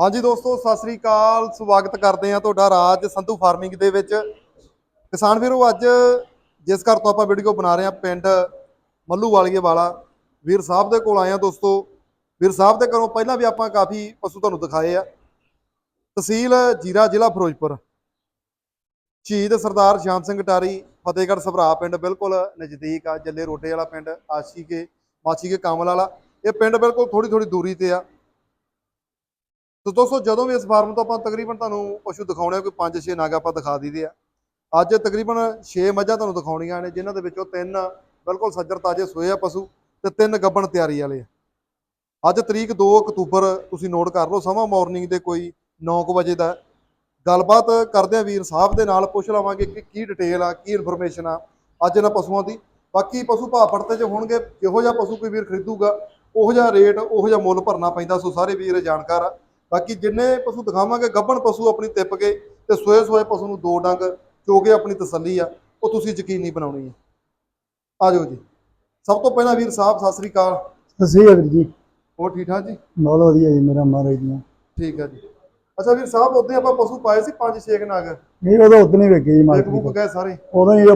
ਹਾਂਜੀ ਦੋਸਤੋ, ਸਤਿ ਸ੍ਰੀ ਅਕਾਲ। ਸਵਾਗਤ ਕਰਦੇ ਹਾਂ ਤੁਹਾਡਾ ਰਾਜ ਸੰਧੂ ਫਾਰਮਿੰਗ ਦੇ ਵਿੱਚ। ਕਿਸਾਨ ਵੀਰੋ, ਅੱਜ ਜਿਸ ਘਰ ਤੋਂ ਆਪਾਂ ਵੀਡੀਓ ਬਣਾ ਰਹੇ ਹਾਂ, ਪਿੰਡ ਮੱਲੂ ਵਾਲੀਏ ਵਾਲਾ ਵੀਰ ਸਾਹਿਬ ਦੇ ਕੋਲ ਆਏ ਹਾਂ ਦੋਸਤੋ। ਵੀਰ ਸਾਹਿਬ ਦੇ ਘਰੋਂ ਪਹਿਲਾਂ ਵੀ ਆਪਾਂ ਕਾਫੀ ਪਸ਼ੂ ਤੁਹਾਨੂੰ ਦਿਖਾਏ ਆ। ਤਹਿਸੀਲ ਜੀਰਾ ਜ਼ਿਲ੍ਹਾ ਫਿਰੋਜ਼ਪੁਰ। ਸ਼ਹੀਦ ਸਰਦਾਰ ਸ਼ਾਮ ਸਿੰਘ ਟਾਰੀ, ਫਤਿਹਗੜ੍ਹ ਸਭਰਾ ਪਿੰਡ ਬਿਲਕੁਲ ਨਜ਼ਦੀਕ ਆ, ਜੱਲੇ ਰੋਡੇ ਵਾਲਾ ਪਿੰਡ ਆਸ਼ੀ ਕੇ ਮਾਛੀ ਕੇ ਕਾਮਲ ਵਾਲਾ। ਇਹ ਪਿੰਡ ਬਿਲਕੁਲ ਥੋੜੀ ਥੋੜੀ ਦੂਰੀ ਤੇ ਆ। ਤੋ ਦੋਸਤੋ ਜਦੋਂ ਵੀ ਇਸ ਫਾਰਮ ਤੋਂ ਆਪਾਂ ਤਕਰੀਬਨ ਤੁਹਾਨੂੰ ਪਸ਼ੂ ਦਿਖਾਉਣੇ ਆ, ਕੋਈ 5-6 ਨਾਗ ਆਪਾਂ ਦਿਖਾ ਦਈਦੇ ਆ। ਅੱਜ ਤਕਰੀਬਨ 6 ਮੱਝਾਂ ਤੁਹਾਨੂੰ ਦਿਖਾਉਣੀਆਂ ਨੇ ਜਿਨ੍ਹਾਂ ਦੇ ਵਿੱਚੋਂ ਤਿੰਨ ਬਿਲਕੁਲ ਸੱਜਰ ਤਾਜੇ ਸੋਏ ਆ ਪਸ਼ੂ ਤੇ ਤਿੰਨ ਗੱਬਣ ਤਿਆਰੀ ਵਾਲੇ ਆ। ਅੱਜ ਤਰੀਕ 2 ਅਕਤੂਬਰ ਤੁਸੀਂ ਨੋਟ ਕਰ ਲਓ ਸਮਾਂ ਮਾਰਨਿੰਗ ਦੇ ਕੋਈ 9 ਵਜੇ ਦਾ। ਗੱਲਬਾਤ ਕਰਦੇ ਆ ਵੀਰ ਸਾਹਿਬ ਦੇ ਨਾਲ ਪੁੱਛ ਲਵਾਂਗੇ ਕਿ ਕੀ ਡਿਟੇਲ ਆ ਕੀ ਇਨਫੋਰਮੇਸ਼ਨ ਆ ਅੱਜ ਇਹਨਾਂ ਪਸ਼ੂਆਂ ਦੀ। ਬਾਕੀ ਪਸ਼ੂ ਭਾਅ ਪੜਤੇ ਚ ਹੋਣਗੇ ਜਿਹੋ ਜਿਹਾ ਪਸ਼ੂ ਕੋਈ ਵੀਰ ਖਰੀਦੂਗਾ ਉਹੋ ਜਿਹਾ ਰੇਟ ਉਹੋ ਜਿਹਾ ਮੁੱਲ ਭਰਨਾ ਪੈਂਦਾ ਸੋ ਸਾਰੇ ਵੀਰ ਜਾਣਕਾਰ ਆ। ਬਾਕੀ ਜਿੰਨੇ ਪਸ਼ੂ ਦਿਖਾਵਾਂਗੇ ਗੱਭਣ ਪਸ਼ੂ ਆਪਣੀ ਤਿੱਪ ਕੇ ਤੇ ਸੋਏ ਸੋਏ ਪਸ਼ੂ ਨੂੰ ਦੋ ਡੰਗ ਚੋ ਕੇ ਆਪਣੀ ਤਸੱਲੀ ਆ ਉਹ ਤੁਸੀਂ ਯਕੀਨੀ ਬਣਾਉਣੀ ਹੈ। ਆ ਜਾਓ ਜੀ। ਸਭ ਤੋਂ ਪਹਿਲਾਂ ਵੀਰ ਸਾਹਿਬ ਸਤਿ ਸ੍ਰੀ ਅਕਾਲ। ਸਤਿ ਸ੍ਰੀ ਅਕਾਲ ਜੀ। ਹੋਰ ਠੀਕ ਠਾਕ ਜੀ? ਬਹੁਤ ਵਧੀਆ ਜੀ ਮੇਰਾ ਮਹਾਰਾਜ ਦੀਆਂ ਠੀਕ ਆ ਜੀ। ਅੱਛਾ ਵੀਰ ਸਾਹਿਬ ਉਦੋਂ ਆਪਾਂ ਪਸ਼ੂ ਪਾਏ ਸੀ ਪੰਜ ਛੇ ਕੁ ਨਗ? ਨਹੀਂ ਉਦੋਂ ਉਦੋਂ ਹੀ ਵੇਖੇ ਜੀ ਮਾਰਕੀਟ ਬੁੱਕ ਗਏ ਸਾਰੇ? ਉਦੋਂ ਹੀ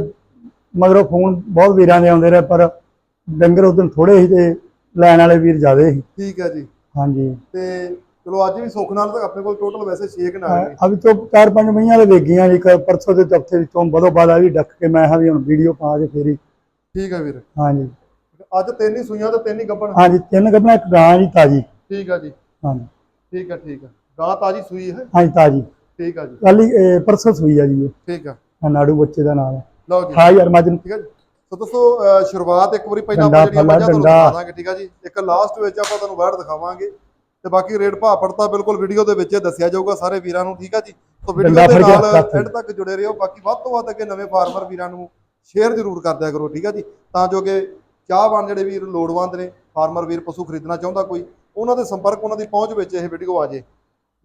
ਮਗਰੋਂ ਫੋਨ ਬਹੁਤ ਵੀਰਾਂ ਦੇ ਆਉਂਦੇ ਰਹੇ ਪਰ ਡੰਗਰ ਉਦੋਂ ਥੋੜੇ ਸੀ ਤੇ ਲੈਣ ਵਾਲੇ ਵੀਰ ਜ਼ਿਆਦੇ ਸੀ। ਠੀਕ ਆ ਜੀ। ਹਾਂਜੀ। ਤੇ ਚਲੋ ਅੱਜ ਵੀ ਸੁੱਖ ਨਾਲ ਤਾਂ ਆਪਣੇ ਕੋਲ ਟੋਟਲ ਵੈਸੇ 6 ਕੁ ਨਗ ਨੇ। ਅਭੀ ਤੋਂ ਚਾਰ ਪੰਜ ਮਹੀਨਿਆਂ ਦੇ ਵੇਗੀਆਂ ਜੀ ਪਰਸੋਂ ਦੇ ਚੌਥੇ ਵਿੱਚੋਂ ਬਦੋ ਬਾਦ ਆ ਵੀ ਡੱਕ ਕੇ ਮੈਂ ਹਾਂ ਵੀ ਹੁਣ ਵੀਡੀਓ ਪਾ ਕੇ ਫੇਰੀ ਠੀਕ ਆ ਵੀਰ। ਹਾਂਜੀ। ਅੱਜ ਤਿੰਨ ਹੀ ਸੂਈਆਂ ਤੇ ਤਿੰਨ ਹੀ ਗੱਭਣ। ਹਾਂਜੀ ਤਿੰਨ ਕੱਪੜਾ ਇੱਕ ਗਾਂ ਜੀ ਤਾਜੀ। ਠੀਕ ਆ ਜੀ। ਹਾਂਜੀ। ਠੀਕ ਆ ਠੀਕ ਆ। ਗਾਂ ਤਾਜੀ ਸੂਈ ਹੈ? ਹਾਂਜੀ ਤਾਜੀ। ਠੀਕ ਆ ਜੀ। ਕੱਲ ਪਰਸੋਂ ਸੂਈ ਆ ਜੀ ਠੀਕ ਆ। ਨਾੜੂ ਬੱਚੇ ਦਾ ਨਾਮ ਹੈ ਲਓ ਜੀ। ਹਾਂ ਯਾਰ ਮੱਝ ਨੂੰ ਠੀਕ ਆ ਜੀ। ਸੋ ਦੋਸਤੋ ਸ਼ੁਰੂਆਤ ਇੱਕ ਵਾਰੀ ਪਹਿਲਾਂ ਆਪਾਂ ਜਿਹੜੀਆਂ ਮੱਝਾਂ ਤੁਹਾਨੂੰ ਡੰਡਾ। ਦਿਖਾ ਦਾਂਗੇ ਠੀਕ ਆ ਜੀ। ਇੱਕ ਲਾਸਟ ਵਿੱਚ ਆਪਾਂ ਤੁਹਾਨੂੰ ਵੈੜ ਦਿਖਾਵਾਂਗੇ। ਤੇ ਬਾਕੀ ਰੇਟ ਭਾਅ ਪੜਤਾ ਬਿਲਕੁਲ ਵੀਡੀਓ ਦੇ ਵਿੱਚ ਦੱਸਿਆ ਜਾਊਗਾ ਸਾਰੇ ਵੀਰਾਂ ਨੂੰ ਠੀਕ ਆ ਜੀ? ਸੋ ਵੀਡੀਓ ਦੇ ਨਾਲ। ਐਂਡ ਤੱਕ ਜੁੜੇ ਰਹੋ। ਬਾਕੀ ਵੱਧ ਤੋਂ ਵੱਧ ਅੱਗੇ ਨਵੇਂ ਫਾਰਮਰ ਵੀਰਾਂ ਨੂੰ ਸ਼ੇਅਰ ਜ਼ਰੂਰ ਕਰ ਦਿਆ ਕਰੋ ਠੀਕ ਆ ਜੀ? ਤਾਂ ਜੋ ਕਿ ਚਾਹਵਾਨ ਜਿਹੜੇ ਵੀਰ ਲੋੜਵੰਦ ਨੇ ਫਾਰਮਰ ਵੀਰ ਪਸ਼ੂ ਖਰੀਦਣਾ ਚਾਹੁੰਦਾ ਕੋਈ ਉਹਨਾਂ ਦੇ ਸੰਪਰਕ ਉਹਨਾਂ ਦੀ ਪਹੁੰਚ ਵਿੱਚ ਇਹ ਵੀਡੀਓ ਆ ਜੇ।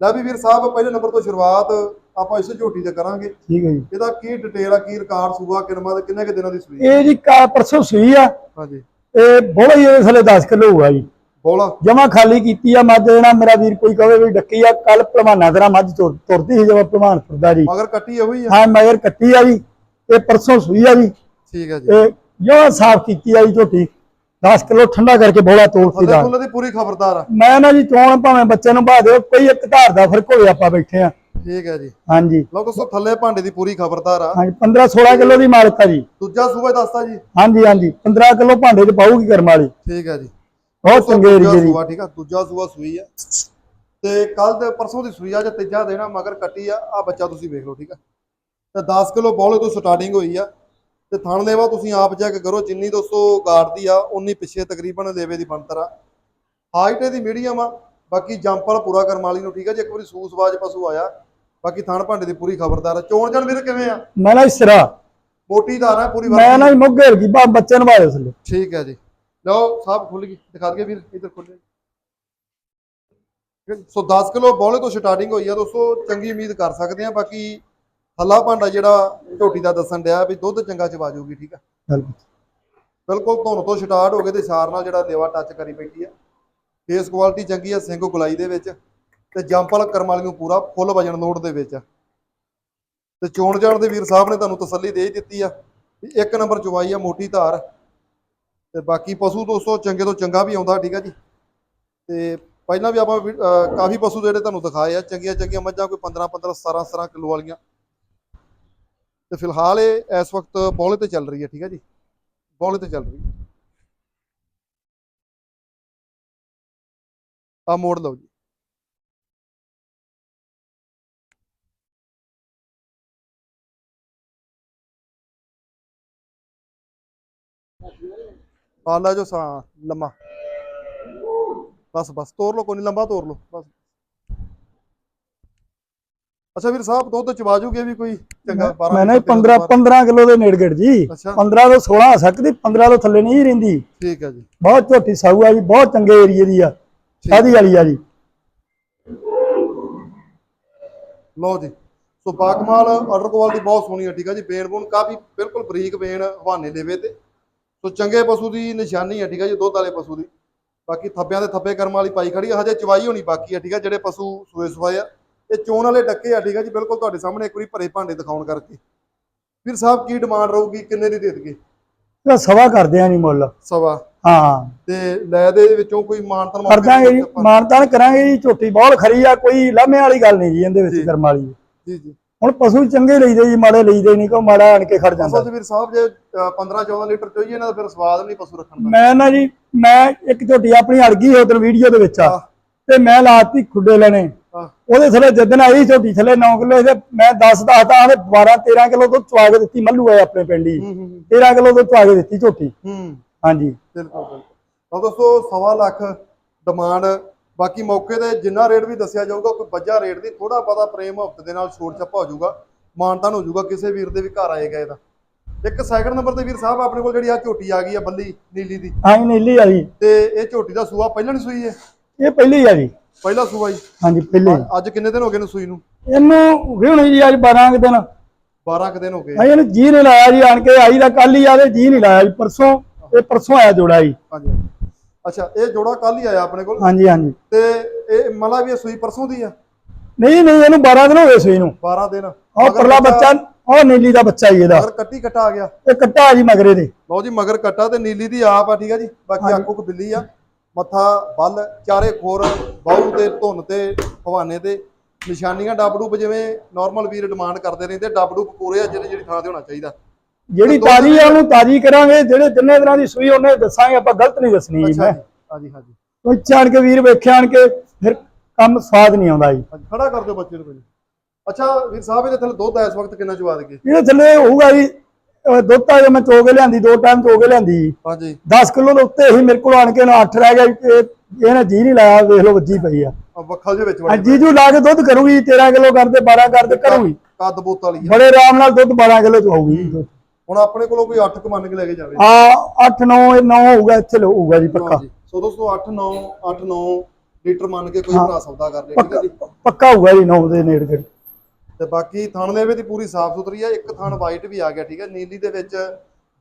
ਲੈ ਵੀ ਵੀਰ ਸਾਹਿਬ ਪਹਿਲੇ ਨੰਬਰ ਤੋਂ ਸ਼ੁਰੂਆਤ ਆਪਾਂ ਇਸੇ ਝੋਟੀ ਤੇ ਕਰਾਂਗੇ। ਠੀਕ ਹੈ ਜੀ। ਇਹਦਾ ਕੀ ਡਿਟੇਲ ਆ ਕੀ ਰਿਕਾਰਡ ਸੂਆ ਕਿਨਮਾ ਤੇ ਕਿੰਨੇ ਕਿ ਦਿਨਾਂ ਦੀ ਸੂਈ ਇਹ ਜੀ ਪਰਸੋਂ ਸੂਈ ਆ। ਹਾਂਜੀ। ਇਹ ਬੋਲਾ ਹੀ ਇਹਦੇ ਥੱਲੇ 10 ਕਿਲੋ ਹੋਊਗਾ ਜੀ। ਬੋਲਾ। ਜਮਾ ਖਾਲੀ ਕੀਤੀ ਆ ਮੱਝ ਜਿਹੜਾ ਮੇਰਾ ਵੀਰ ਕੋਈ ਕਹੇ ਵੀ ਡੱਕੀ ਆ ਕੱਲ ਭਲਵਾਨਾ ਤੇਰਾ ਮੱਝ ਤੁਰ- ਤੁਰਦੀ ਸੀ ਜਮਾ ਭਲਵਾਨਪੁਰ ਦਾ ਜੀ। ਮਗਰ ਕੱਟੀ ਇਹੋ ਹੀ ਆ। ਹਾਂ ਮਗਰ ਕੱਟੀ ਆ ਜੀ। ਇਹ ਪਰਸੋਂ ਸੂਈ ਆ ਜੀ। ਠੀਕ ਹੈ ਜੀ। ਇਹ ਜਮਾ ਸਾਫ਼ ਕੀਤੀ ਆ ਜੀ ਝੋਟੀ। 10 ਕਿਲੋ ਠੰਡਾ ਕਰਕੇ ਬੋਲਾ ਤੋੜਤੀ ਫਤਿਹ ਦਾ ਦੀ ਪੂਰੀ ਖਬਰਦਾਰ ਆ। ਮੈਂ ਨਾ ਜੀ ਚੋਣ ਭਾਵੇਂ ਬੱਚੇ ਨੂੰ ਬਾ ਦਿਓ ਕੋਈ ਇੱਕ ਧਾਰ ਦਾ ਫ਼ਰਕ ਹੋਵੇ ਆਪਾਂ ਬੈਠੇ ਆ। ਠੀਕ ਹੈ ਜੀ। ਹਾਂਜੀ। ਲਓ ਦੋਸਤੋ ਥੱਲੇ ਭਾਂਡੇ ਦੀ ਪੂਰੀ ਖਬਰਦਾਰ ਆ। ਹਾਂਜੀ 15 16 ਕਿਲੋ ਦੀ ਮਾਲਕ ਆ ਜੀ। ਦੂਜਾ ਸੂਬਾ ਦੱਸਤਾ ਜੀ। ਹਾਂਜੀ ਹਾਂਜੀ। 15 ਕਿਲੋ ਭਾਂਡੇ 'ਚ ਪਾਊਗੀ ਕਰਮ ਵਾਲੀ। ਠੀਕ ਹੈ ਜੀ। ਬਹੁਤ ਚੰਗੇ ਏਰੀਏ ਦੀ। ਸੂਆ ਠੀਕ ਆ ਦੂਜਾ ਸੂਆ ਸੂਈ ਆ। ਤੇ ਕੱਲ ਦੇ ਪਰਸੋਂ ਦੀ ਸੂਈ ਆ ਜੇ ਤੀਜਾ ਦੇਣਾ ਮਗਰ ਕੱਟੀ ਆ ਆ ਬੱਚਾ ਤੁਸੀਂ ਵੇਖ ਲਓ ਠੀਕ ਆ। ਤੇ 10 ਕਿਲੋ ਬੌਲੇ ਤੋਂ ਸਟਾਰਟਿੰਗ ਹੋਈ ਆ। ਤੇ ਥਣ ਲੈਵਾ ਤੁਸੀਂ ਆਪ ਚੈੱਕ ਕਰੋ ਜਿੰਨੀ ਦੋਸਤੋ ਗਾਰਡ ਦੀ ਆ ਉਨੀ ਪਿੱਛੇ ਤਕਰੀਬਨ ਦੇਵੇ ਦੀ ਬਣਤਰ ਆ। ਹਾਈਟ ਇਹਦੀ ਮੀਡੀਅਮ ਆ ਬਾਕੀ ਜੰਪ ਵਾਲਾ ਪੂਰਾ ਕਰਮ ਵਾਲੀ ਨੂੰ ਠੀਕ ਆ ਜੇ ਇੱਕ ਵਾਰੀ ਸੂਸਵਾਜ ਪਸ਼ੂ ਆਇਆ ਬਾਕੀ ਥਣ ਭਾਂਡੇ ਦੀ ਪੂਰੀ ਖਬਰਦਾਰ ਆ। ਚੋਣ ਜਣ ਵੀਰ ਕਿਵੇਂ ਆ? ਮੈਂ ਨਾ ਇਸਰਾ ਮੋਟੀ ਧਾਰ ਆ ਪੂਰੀ ਮੈਂ ਨਾ ਮੁੱਗੇ ਕੀ ਬੱਚੇ ਨੂੰ ਬਾਰੇ ਥੱਲੇ। ਠੀਕ ਹੈ ਜੀ। ਲਓ ਸਾਹਿਬ ਖੁੱਲ ਗਈ। ਦਿਖਾ ਦਈਏ ਵੀਰ ਇੱਧਰ ਖੁੱਲ ਗਈ। ਸੋ 10 ਕਿਲੋ ਬੌਲੇ ਤੋਂ ਸਟਾਰਟਿੰਗ ਹੋਈ ਆ ਦੋਸਤੋ ਚੰਗੀ ਉਮੀਦ ਕਰ ਸਕਦੇ ਆ ਬਾਕੀ ਹੱਲਾ ਭਾਂਡਾ ਜਿਹੜਾ ਝੋਟੀ ਦਾ ਦੱਸਣ ਡਿਆ ਵੀ ਦੁੱਧ ਚੰਗਾ ਚਵਾ ਜਾਊਗੀ ਠੀਕ ਆ। ਬਿਲਕੁਲ ਧੁੰਨ ਤੋਂ ਸਟਾਰਟ ਹੋ ਗਏ ਤੇ ਸਾਰ ਨਾਲ ਜਿਹੜਾ ਦੇਵਾ ਟੱਚ ਕਰੀ ਬੈਠੀ ਆ। ਫੇਸ ਕੁਆਲਿਟੀ ਚੰਗੀ ਆ ਸਿੰਘ ਗੁਲਾਈ ਦੇ ਵਿੱਚ ਤੇ ਜੰਪਲ ਕਰਮ ਨੂੰ ਪੂਰਾ ਫੁੱਲ ਵਜਨ ਲੋਡ ਦੇ ਵਿੱਚ ਆ। ਤੇ ਚੋਣ ਜਾਣ ਦੇ ਵੀਰ ਸਾਹਿਬ ਨੇ ਤੁਹਾਨੂੰ ਤਸੱਲੀ ਦੇ ਦਿੱਤੀ ਆ। ਇੱਕ ਨੰਬਰ ਚਵਾਈ ਆ ਮੋਟੀ ਧਾਰ। ਤੇ ਬਾਕੀ ਪਸ਼ੂ ਦੋਸਤੋ, ਚੰਗੇ ਤੋਂ ਚੰਗਾ ਵੀ ਆਉਂਦਾ, ਠੀਕ ਆ ਜੀ। ਤੇ ਪਹਿਲਾਂ ਵੀ ਆਪਾਂ ਵੀ- ਕਾਫੀ ਪਸ਼ੂ ਜਿਹੜੇ ਤੁਹਾਨੂੰ ਦਿਖਾਏ ਆ, ਚੰਗੀਆਂ ਚੰਗੀਆਂ ਮੱਝਾਂ, ਕੋਈ 15 15 17 17 ਕਿਲੋ ਵਾਲੀਆਂ। ਤੇ ਫਿਲਹਾਲ ਇਹ ਇਸ ਵਕਤ ਬੌਲੇ ਤੇ ਚੱਲ ਰਹੀ ਹੈ, ਠੀਕ ਹੈ ਜੀ। ਬੌਲੇ ਤੇ ਚੱਲ ਰਹੀ ਹੈ। ਆ ਮੋੜ ਲਓ ਜੀ। ਆ ਲੈ ਜੋ ਸਾ ਲੰਮਾ। ਬਸ ਬਸ ਤੋਰ ਲਓ ਕੋਈ ਨਹੀਂ ਲੰਬਾ ਤੋਰ ਲਓ ਬਸ। ਅੱਛਾ ਵੀਰ ਸਾਹਿਬ ਦੁੱਧ ਚਵਾ ਜੂਗੇ ਵੀ ਕੋਈ? ਚੰਗਾ 12 ਮੈਂ ਨਾ ਲੀਟਰ, 15 15 ਕਿਲੋ ਦੇ ਨੇੜ ਗੜ ਜੀ। ਅੱਛਾ। 15 ਤੋਂ 16 ਆ ਸਕਦੀ 15 ਤੋਂ ਥੱਲੇ ਨਹੀਂ ਰਹਿੰਦੀ। ਠੀਕ ਹੈ ਜੀ। ਬਹੁਤ ਝੋਟੀ ਸਾਊ ਆ ਜੀ ਬਹੁਤ ਚੰਗੇ ਏਰੀਏ ਦੀ ਆ। ਸ਼ਾਦੀ ਵਾਲੀ ਆ ਜੀ। ਲਓ ਜੀ। ਸੋ ਬਾਕਮਾਲ ਆਰਡਰ ਕੁਆਲਿਟੀ ਬਹੁਤ ਸੋਹਣੀ ਹੈ ਠੀਕ ਹੈ ਜੀ। ਬੇਨ ਬੂਨ ਕਾਫੀ ਬਿਲਕੁਲ ਬਰੀਕ ਬੇਨ ਹਵਾਨੇ ਦੇਵੇ ਤੇ। ਸੋ ਚੰਗੇ ਪਸ਼ੂ ਦੀ ਨਿਸ਼ਾਨੀ ਹੈ ਠੀਕ ਹੈ ਜੀ ਦੁੱਧ ਵਾਲੇ ਪਸ਼ੂ ਦੀ। ਬਾਕੀ ਥੱਬਿਆਂ ਦੇ ਥੱਬੇ ਕਰਮ ਵਾਲੀ ਪਾਈ ਖੜੀ ਆ ਹਜੇ ਚਵਾਈ ਹੋਣੀ ਬਾਕੀ ਆ ਠੀਕ ਆ ਜਿਹੜੇ ਪਸ਼ੂ ਸੂਏ ਸਵਾਏ ਆ। ਇਹ ਚੋਣ ਵਾਲੇ ਡੱਕੇ ਆ ਠੀਕ ਆ ਜੀ ਬਿਲਕੁਲ ਤੁਹਾਡੇ ਸਾਹਮਣੇ ਇੱਕ ਵਾਰੀ ਭਰੇ ਭਾਂਡੇ ਦਿਖਾਉਣ ਕਰਕੇ। ਵੀਰ ਸਾਹਿਬ ਕੀ ਡਿਮਾਂਡ ਰਹੂਗੀ ਕਿੰਨੇ ਦੀ ਦੇ ਦਈਏ? ਇਹ ਸਵਾ ਕਰਦੇ ਆ ਨਹੀਂ ਮੁੱਲ। ਸਵਾ। ਹਾਂ। ਤੇ ਲੈ ਦੇ ਵਿੱਚੋਂ ਕੋਈ ਮਾਨਤਨ ਕਰ ਦਾਂਗੇ ਜੀ ਮਾਨਤਾਨ ਕਰਾਂਗੇ ਜੀ ਝੋਟੀ ਬਹੁਤ ਖਰੀ ਆ ਕੋਈ ਲਾਮੇ ਵਾਲੀ ਗੱਲ ਨਹੀਂ ਜੀ ਇਹਦੇ। ਵਿੱਚ ਕਰਮ ਵਾਲੀ। ਜੀ ਜੀ। ਹੁਣ ਪਸ਼ੂ ਚੰਗੇ ਲਈਦੇ ਜੀ ਮਾੜੇ ਲਈਦੇ ਨਹੀਂ ਕੋ ਮਾੜਾ ਆਣ ਕੇ ਖੜ ਜਾਂਦਾ। ਅਸਲ 'ਚ ਵੀਰ ਸਾਹਿਬ ਜੇ 15 14 ਲੀਟਰ ਚਾਹੀਏ ਨਾ ਤਾਂ ਫਿਰ ਸਵਾਦ ਨਹੀਂ ਪਸ਼ੂ ਰੱਖਣ ਦਾ। ਮੈਂ ਨਾ ਜੀ ਮੈਂ ਇੱਕ ਝੋਟੀ ਆਪਣੀ ਅੜ ਗਈ ਉਧਰ ਵੀਡੀਓ ਦੇ ਵਿੱਚ। ਆ। ਤੇ ਮੈਂ ਲਾਤੀ ਖੁੱਡੇ ਲੈਣੇ। ਉਹਦੇ ਥੱਲੇ ਜਦਨ ਆਈ ਝੋਟੀ ਥੱਲੇ 9 ਕਿਲੋ ਤੇ ਮੈਂ 10 10 ਤਾਂ 12 13 ਕਿਲੋ ਤੋਂ ਚਵਾ ਕੇ ਦਿੱਤੀ ਮੱਲੂ ਆਏ ਆਪਣੇ ਪਿੰਡ ਹੀ। ਹੂੰ ਹੂੰ 13 ਕਿਲੋ ਤੋਂ ਚਵਾ ਕੇ ਦਿੱਤੀ ਝੋਟੀ। ਹਾਂਜੀ। ਬਿਲਕੁਲ ਬਿਲਕੁਲ। ਦੋਸਤੋ ਸਵਾ ਲੱਖ ਡਿਮਾਂਡ ਬਾਕੀ ਮੌਕੇ ਤੇ ਜਿੰਨਾ ਰੇਟ ਵੀ ਦੱਸਿਆ ਜਾਊਗਾ ਕੋਈ ਵੱਜਾ ਰੇਟ ਦੀ ਥੋੜਾ ਪਤਾ ਪ੍ਰੇਮ ਹਫ਼ਤੇ ਦੇ ਨਾਲ ਛੋੜ ਛੱਪਾ ਹੋ ਜਾਊਗਾ ਮਾਨਤਾਨ ਹੋ ਜਾਊਗਾ ਕਿਸੇ ਵੀਰ ਦੇ ਵੀ ਘਰ ਆਏਗਾ ਇਹਦਾ ਇੱਕ ਸੈਕਿੰਡ ਨੰਬਰ ਤੇ ਵੀਰ ਸਾਹਿਬ ਆਪਣੇ ਕੋਲ ਜਿਹੜੀ ਆ ਝੋਟੀ ਆ ਗਈ ਆ ਬੱਲੀ ਨੀਲੀ ਦੀ। ਹਾਂ ਜੀ, ਨੀਲੀ ਆ ਜੀ। ਤੇ ਇਹ ਝੋਟੀ ਦਾ ਸੂਆ ਪਹਿਲਾਂ ਨਹੀਂ ਸੂਈ ਹੈ ਇਹ ਪਹਿਲੀ ਆ ਜੀ। ਪਹਿਲਾ ਸੂਆ ਜੀ? ਹਾਂਜੀ ਪਹਿਲੀ। ਅੱਜ ਕਿੰਨੇ ਦਿਨ ਹੋ ਗਏ ਨੇ ਸੂਈ ਨੂੰ? ਇਹਨੂੰ ਵੀ ਹੋਣੀ ਜੀ ਅੱਜ 12 ਕੁ ਦਿਨ। 12 ਕੁ ਦਿਨ ਹੋ ਗਏ। ਅਸੀਂ ਇਹਨੂੰ ਜੀ ਨਹੀਂ ਲਾਇਆ ਜੀ ਆਣ ਕੇ ਆਈ ਦਾ ਕੱਲ ਹੀ ਆਵੇ ਜੀ ਨਹੀਂ ਲਾਇਆ ਜੀ ਪਰਸੋਂ ਇਹ ਪਰਸੋਂ ਆਇਆ ਜੋੜਾ ਜੀ। ਹਾਂਜੀ। ਅੱਛਾ ਇਹ ਜੋੜਾ ਕੱਲ ਹੀ ਆਇਆ ਆਪਣੇ ਕੋਲ? ਹਾਂਜੀ ਹਾਂਜੀ। ਤੇ ਇਹ ਮਲਾ ਵੀ ਇਹ ਸੂਈ ਪਰਸੋਂ ਦੀ ਆ? ਨਹੀਂ ਨਹੀਂ ਇਹਨੂੰ 12 ਦਿਨ ਹੋ ਗਏ ਸੂਈ ਨੂੰ। 12 ਦਿਨ। ਉਹ ਪਰਲਾ ਬੱਚਾ ਉਹ ਨੀਲੀ ਦਾ ਬੱਚਾ ਹੀ ਇਹਦਾ। ਅਗਰ ਕੱਟੀ ਕੱਟਾ ਆ ਗਿਆ। ਇਹ ਕੱਟਾ ਆ ਜੀ ਮਗਰੇ ਦੇ। ਲਓ ਜੀ ਮਗਰ ਕੱਟਾ ਤੇ ਨੀਲੀ ਦੀ ਆਪ ਆ ਠੀਕ ਆ ਜੀ? ਬਾਕੀ ਆਕੂ ਕੋ ਬਿੱਲੀ ਆ। ਮੱਥਾ ਬੱਲ ਚਾਰੇ ਖੋਰ ਬਾਹੂ ਤੇ ਧੁੰਨ ਤੇ ਹਵਾਨੇ ਤੇ ਨਿਸ਼ਾਨੀਆਂ ਡਬਡੂਬ ਜਿਵੇਂ ਨਾਰਮਲ ਵੀਰ ਡਿਮਾਂਡ ਕਰਦੇ ਰਹਿੰਦੇ ਡਬਡੂਬ ਪੂਰੇ ਆ ਜਿਹੜੇ ਜਿਹੜੀ ਥਾਂ ਤੇ ਹੋਣਾ ਚਾਹੀਦਾ। ਜਿਹੜੀ ਤਾਜੀ ਆ ਉਹਨੂੰ ਤਾਜੀ ਕਰਾਂਗੇ। ਜਿਹੜੇ ਜਿੰਨੇ ਦਿਨਾਂ ਦੀ ਸੂਈ ਉਹਨੇ ਦੱਸਾਂਗੇ ਆਪਾਂ ਗਲਤ ਨਹੀਂ ਦੱਸਣੀ ਜੀ ਮੈਂ। ਹਾਂਜੀ ਹਾਂਜੀ। ਕੋਈ ਚਾਣ ਕੇ ਵੀਰ ਵੇਖਿਆ ਆਣ ਕੇ ਫਿਰ ਕੰਮ ਸਵਾਦ ਨਹੀਂ ਆਉਂਦਾ ਜੀ। ਖੜਾ ਕਰ ਦਿਓ ਬੱਚੇ ਨੂੰ ਕੋਈ। ਅੱਛਾ ਵੀਰ ਸਾਹਿਬ ਇਹਦੇ ਥੱਲੇ ਦੁੱਧ ਆ ਇਸ ਵਕਤ ਕਿੰਨਾ ਚਵਾ ਦੇਗੇ? ਇਹਦੇ ਥੱਲੇ ਹੋਊਗਾ ਜੀ ਦੁੱਧ ਤਾਂ ਜੇ ਮੈਂ ਚੋ ਕੇ ਲਿਆਂਦੀ ਦੋ ਟਾਈਮ ਚੋ ਕੇ ਲਿਆਂਦੀ ਹਾਂਜੀ। 10 ਕਿਲੋ ਦੇ ਉੱਤੇ ਹੀ ਮੇਰੇ ਕੋਲ ਆਣ ਕੇ ਨਾ 8 ਰਹਿ ਗਿਆ ਇਹਨੇ ਜੀ ਨਹੀਂ ਲਾਇਆ ਵੇਖ ਲਓ ਵੱਜੀ ਪਈ ਆ। ਆ ਵੱਖਲ ਦੇ ਵਿੱਚ ਆ ਵੜੀ ਜੀਜੂ ਲਾ ਕੇ ਦੁੱਧ ਕਰੂਗੀ 13 ਕਿਲੋ ਕਰਦੇ 12 ਕਰਦੇ ਕਰੂਗੀ। ਕੱਦ ਬੋਤ ਵਾਲੀ ਆ। ਬੜੇ ਆਰਾਮ ਨਾਲ ਦੁੱਧ 12 ਕਿਲੋ ਚ ਹੋਊਗੀ। ਹੁਣ ਆਪਣੇ ਕੋਲੋਂ ਕੋਈ 8 ਮੰਨ ਕੇ ਲੈ ਕੇ ਜਾਵੇ। ਆ 8 9 9 ਹੋਊਗਾ ਇੱਥੇ ਹੋਊਗਾ ਜੀ ਪੱਕਾ। ਸੋ ਦੋਸਤੋ 8 9 8 9 ਲੀਟਰ ਮੰਨ ਕੇ ਕੋਈ ਭਰਾ ਸੌਦਾ ਕਰ ਲੇ ਠੀਕ ਹੈ ਜੀ? ਪੱਕਾ ਹੋਊਗਾ ਜੀ 9 ਦੇ ਨੇੜੇ ਤੇੜੇ। ਤੇ ਬਾਕੀ ਥਣ ਦੇ ਵਿੱਚ ਪੂਰੀ ਸਾਫ਼ ਸੁਥਰੀ ਆ ਇੱਕ ਥਣ ਵਾਈਟ ਵੀ ਆ ਗਿਆ ਠੀਕ ਹੈ? ਨੀਲੀ ਦੇ ਵਿੱਚ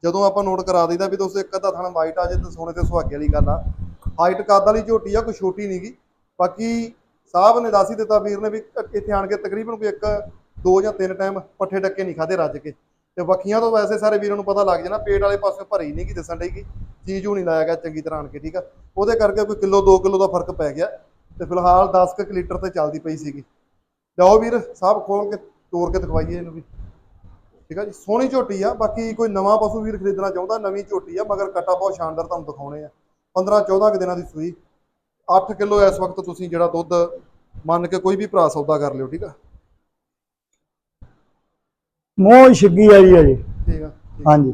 ਜਦੋਂ ਆਪਾਂ ਨੋਟ ਕਰਾ ਦਈਦਾ ਵੀ ਦੋਸਤੋ ਇੱਕ ਅੱਧਾ ਥਣ ਵਾਈਟ ਆ ਜੇ ਤਾਂ ਸੋਨੇ ਤੇ ਸੁਹਾਗੇ ਵਾਲੀ ਗੱਲ ਆ। ਹਾਈਟ ਕੱਦ ਵਾਲੀ ਝੋਟੀ ਆ ਕੋਈ ਛੋਟੀ ਨਹੀਂਗੀ ਬਾਕੀ ਸਾਹਿਬ ਨੇ ਦੱਸ ਹੀ ਦਿੱਤਾ ਵੀਰ ਨੇ ਵੀ ਇੱਥੇ ਆਣ ਕੇ ਤਕਰੀਬਨ ਕੋਈ ਇੱਕ ਦੋ ਜਾਂ ਤਿੰਨ ਟਾਈਮ ਪੱਠੇ ਡੱਕੇ ਨਹੀਂ ਖਾਦੇ ਰੱਜ ਕੇ। ਤੇ ਵੱਖੀਆਂ ਤੋਂ ਵੈਸੇ ਸਾਰੇ ਵੀਰਾਂ ਨੂੰ ਪਤਾ ਲੱਗ ਜਾਣਾ, ਪੇਟ ਵਾਲੇ ਪਾਸੇ ਭਰੀ ਨਹੀਂ ਕੀ ਦਿਸਣ ਡਈਗੀ ਚੀਜ਼ ਨੂੰ ਨਹੀਂ ਲਾਇਆ ਗਿਆ ਚੰਗੀ ਤਰ੍ਹਾਂ ਆਣ ਕੇ, ਠੀਕ ਆ? ਉਹਦੇ ਕਰਕੇ ਕੋਈ ਕਿਲੋ 2 ਕਿਲੋ ਦਾ ਫ਼ਰਕ ਪੈ ਗਿਆ ਤੇ ਫਿਲਹਾਲ 10 ਕੁ ਲੀਟਰ ਤੇ ਚੱਲਦੀ ਪਈ ਸੀਗੀ। ਲਓ ਵੀਰ ਸਾਹਿਬ ਖੋਲ ਕੇ ਤੋੜ ਕੇ ਦਿਖਵਾਈਏ ਇਹਨੂੰ ਵੀ। ਠੀਕ ਆ ਜੀ? ਸੋਹਣੀ ਝੋਟੀ ਆ, ਬਾਕੀ ਕੋਈ ਨਵਾਂ ਪਸ਼ੂ ਵੀਰ ਖਰੀਦਣਾ ਚਾਹੁੰਦਾ, ਨਵੀਂ ਝੋਟੀ ਆ, ਮਗਰ ਕਟਾ ਬਹੁਤ ਸ਼ਾਨਦਾਰ ਤੁਹਾਨੂੰ ਦਿਖਾਉਣੇ ਆ। 15 14 ਕੁ ਦਿਨਾਂ ਦੀ ਸੂਈ। 8 ਕਿਲੋ ਇਸ ਵਕਤ ਤੁਸੀਂ ਜਿਹੜਾ ਦੁੱਧ ਮੰਨ ਕੇ ਕੋਈ ਵੀ ਭਰਾ ਸੌਦਾ ਕਰ ਲਿਓ, ਠੀਕ ਆ? ਮੋਹ ਛਿੱਗੀ ਆ ਜੀ ਅਜੇ ਠੀਕ ਆ ਠੀਕ। ਹਾਂਜੀ।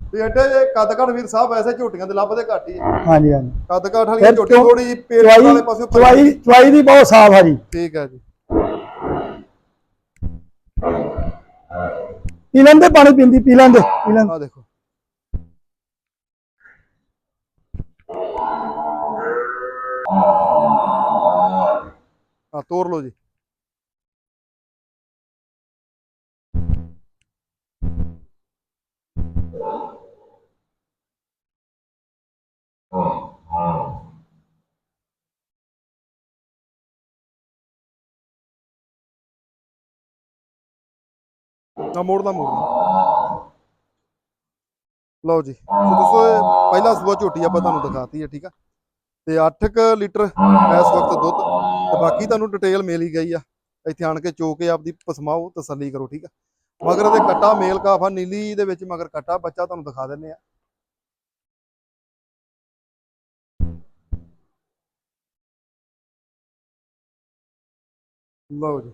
ਤੇ ਐਡੇ ਜੇ ਕੱਦ ਘੜ ਵੀਰ ਸਾਹਿਬ ਵੈਸੇ ਝੋਟੀਆਂ ਦੇ ਲੱਭਦੇ ਘੱਟ ਹੀ। ਹਾਂਜੀ ਹਾਂਜੀ। ਕੱਦ ਘੜ ਫਿਰ ਝੋਟੀ ਥੋੜੀ ਜਿਹੀ ਪੇਟ ਵਾਲੇ ਪਾਸੇ ਚਵਾਈ ਚਵਾਈ ਦੀ ਬਹੁਤ ਸਾਫ਼ ਆ ਜੀ। ਠੀਕ ਆ ਜੀ। ਪੀ ਲੈਂਦੇ ਪਾਣੀ ਪੀਂਦੀ ਪੀ ਲੈਂਦੇ ਪੀ ਲੈਂਦੇ। ਆ ਦੇਖੋ। ਆ ਤੋੜ ਲਓ ਜੀ। ਨਾ ਮੋੜਦਾ ਮੋੜਦਾ ਲਓ ਜੀ ਸੋ ਦੋਸਤੋ ਇਹ ਪਹਿਲਾ ਸੂਆ ਝੋਟੀ ਆਪਾਂ ਤੁਹਾਨੂੰ ਦਿਖਾਤੀ ਹੈ ਠੀਕ ਆ? ਤੇ 8 ਲੀਟਰ ਇਸ ਵਕਤ ਦੁੱਧ ਤੇ ਬਾਕੀ ਤੁਹਾਨੂੰ ਡਿਟੇਲ ਮਿਲ ਹੀ ਗਈ ਆ। ਇੱਥੇ ਆਣ ਕੇ ਚੋ ਕੇ ਆਪਦੀ ਪਸਮਾਓ ਤਸੱਲੀ ਕਰੋ ਠੀਕ ਆ? ਮਗਰ ਇਹਦੇ ਕੱਟਾ ਮੇਲ ਕਾਫਾ ਨੀਲੀ ਦੇ ਵਿੱਚ ਮਗਰ ਕੱਟਾ ਬੱਚਾ ਤੁਹਾਨੂੰ ਦਿਖਾ ਦਿੰਨੇ ਆ। ਲਓ ਜੀ।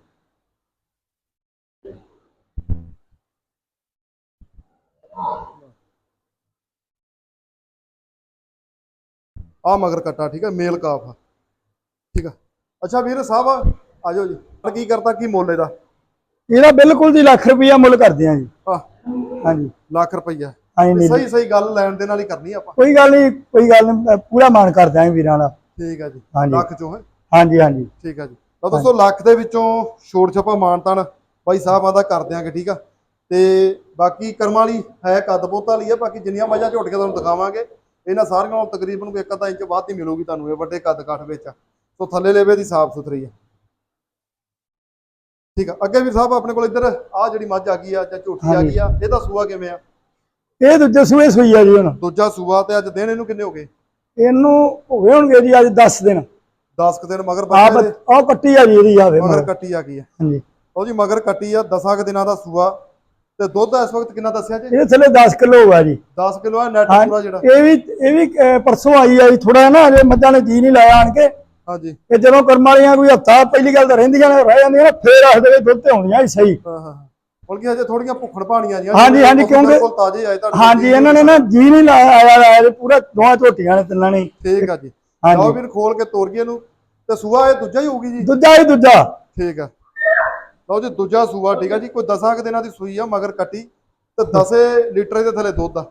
ਆ ਮਗਰ ਕੱਟਾ ਠੀਕ ਹੈ ਮੇਲ ਕਾਫ ਆ। ਠੀਕ ਆ। ਅੱਛਾ ਵੀਰ ਸਾਹਿਬ ਆ ਜਾਓ ਜੀ। ਕੀ ਕਰਤਾ ਕੀ ਮੁੱਲ ਇਹਦਾ? ਇਹਦਾ ਬਿਲਕੁਲ ਜੀ ਲੱਖ ਰੁਪਈਆ ਮੁੱਲ ਕਰਦੇ ਆ ਜੀ। ਆ ਹਾਂਜੀ। ਲੱਖ ਰੁਪਈਆ। ਸਹੀ ਸਹੀ ਗੱਲ ਲੈਣ ਦੇ ਨਾਲ ਹੀ ਕਰਨੀ ਆਪਾਂ। ਕੋਈ ਗੱਲ ਨਹੀਂ ਕੋਈ ਗੱਲ ਨਹੀਂ ਪੂਰਾ ਮਾਨ ਕਰ ਦਿਆਂਗੇ ਵੀਰਾਂ ਦਾ। ਠੀਕ ਆ ਜੀ। ਹਾਂਜੀ। ਲੱਖ ਚੋਂ ਹੈ। ਹਾਂਜੀ ਹਾਂਜੀ। ਠੀਕ ਆ ਜੀ। ਤਾਂ ਦੋਸਤੋ ਲੱਖ ਦੇ ਵਿੱਚੋਂ ਛੋੜ ਛਪਾ ਮਾਨਤਾਨ ਬਾਈ ਸਾਹਿਬਾਂ ਦਾ ਕਰ ਦਿਆਂਗੇ ਠੀਕ ਆ? ਤੇ ਬਾਕੀ ਕਰਮਾਂ ਵਾਲੀ ਹੈ ਕੱਦ ਬੋਤ ਵਾਲੀ ਆ ਬਾਕੀ ਜਿੰਨੀਆਂ ਮੱਝਾਂ ਝੋਟ ਕੇ ਤੁਹਾਨੂੰ ਦਿਖਾਵਾਂਗੇ ਇਹਨਾਂ ਸਾਰੀਆਂ ਨਾਲੋਂ ਤਕਰੀਬਨ ਕੋਈ ਇੱਕ ਅੱਧਾ ਇੰਚ ਵੱਧ ਹੀ ਮਿਲੂਗੀ ਤੁਹਾਨੂੰ ਇਹ ਵੱਡੇ ਕੱਦ ਕਾਠ ਵਿੱਚ। ਸੋ ਥੱਲੇ ਲੇਵੇ ਦੀ ਸਾਫ਼ ਸੁਥਰੀ ਹੈ ਠੀਕ ਆ ਅੱਗੇ ਵੀਰ ਸਾਹਿਬ ਆਪਣੇ ਕੋਲ ਇੱਧਰ ਆ ਜਿਹੜੀ ਮੱਝ ਆ ਗਈ ਆ ਜਾਂ ਝੋਟੀ ਆ। ਗਈ ਆ ਇਹਦਾ ਸੂਆ ਕਿਵੇਂ ਆ? ਇਹ ਦੂਜੇ ਸੂਏ ਸੂਈ ਆ ਜੀ ਹੁਣ। ਦੂਜਾ ਸੂਆ ਤੇ ਅੱਜ ਦਿਨ ਇਹਨੂੰ ਕਿੰਨੇ ਹੋ ਗਏ? ਇਹਨੂੰ ਹੋ ਗਏ ਹੋਣਗੇ ਜੀ ਅੱਜ 10 ਦਿਨ। 10 ਕੁ ਦਿਨ ਮਗਰ ਆ ਬੱਚੇ ਦੇ। ਆ ਕੱਟੀ ਆ ਜੀ ਇਹਦੀ ਆਵੇ ਮਗਰ ਕੱਟੀ ਆ ਗਈ ਆ। ਹਾਂਜੀ। ਉਹ ਜੀ ਮਗਰ ਕੱਟੀ ਆ 10 ਕੁ ਦਿਨਾਂ ਦਾ ਸੂਆ। ਤੇ ਦੁੱਧ ਇਸ ਵਕਤ ਕਿੰਨਾ ਦੱਸਿਆ ਜੀ? ਇਹ ਥੱਲੇ 10 ਕਿਲੋ ਹੋਗਾ ਜੀ। 10 ਕਿਲੋ ਆ ਨੈਟ ਹਾਂ ਪੂਰਾ ਜਿਹੜਾ। ਇਹ ਵੀ ਇਹ ਵੀ ਅਹ, ਪਰਸੋਂ ਆਈ ਆ ਜੀ ਥੋੜਾ ਨਾ ਅਜੇ ਮੱਝਾਂ ਨੇ ਜੀ ਨਹੀਂ ਲਾਇਆ ਆਣ ਕੇ। ਹਾਂਜੀ। ਇਹ ਜਦੋਂ ਕਰਮ ਵਾਲੀਆਂ ਕੋਈ ਹੱਥਾ ਪਹਿਲੀ ਗੱਲ ਤਾਂ ਰਹਿੰਦੀਆਂ ਨੇ ਰਹਿ ਜਾਂਦੀਆਂ ਨੇ ਫੇਰ ਆਖਦੇ ਵੀ ਦੁੱਧ ਤੇ ਆਉਣੀਆਂ ਹੀ ਸਹੀ। ਹਾਂ ਹਾਂ ਹਾਂ। ਬਲਕਿ ਹਜੇ ਥੋੜੀਆਂ ਭੁੱਖਣ ਪਾਣੀਆਂ ਜੀਆਂ ਹਾਂਜੀ, ਹਾਂਜੀ, ਕਿਉਂਕਿ- ਬਿਲਕੁਲ ਤਾਜ਼ੇ ਆਏ ਤੁਹਾਡੇ ਹਾਂਜੀ ਇਹਨਾਂ ਨੇ ਨਾ ਜੀ ਨਹੀਂ ਲਾਇਆ ਆਇਆ ਆਇਆ ਪੂਰਾ ਦੋਹਾਂ ਝੋਟੀਆਂ ਨੇ ਤਿੰਨਾਂ ਨੇ। ਠੀਕ ਆ ਜੀ। ਲਓ ਵੀਰ ਖੋਲ ਕੇ ਤੋਰ ਗਏ ਇਹਨੂੰ। ਤੇ ਸੂਆ ਇਹ ਦੂਜਾ ਹੀ ਹੋਊਗੀ ਜੀ? ਦੂਜਾ ਹੀ ਦੂਜਾ। ਠੀਕ ਆ। ਲਓ ਜੀ ਦੂਜਾ ਸੂਆ ਠੀਕ ਆ ਜੀ। ਕੋਈ 10 ਕੁ ਦਿਨਾਂ ਦੀ ਸੂਈ ਆ ਮਗਰ ਕੱਟੀ। ਤੇ 10 ਲੀਟਰ ਦੇ ਥੱਲੇ ਦੁੱਧ ਆ।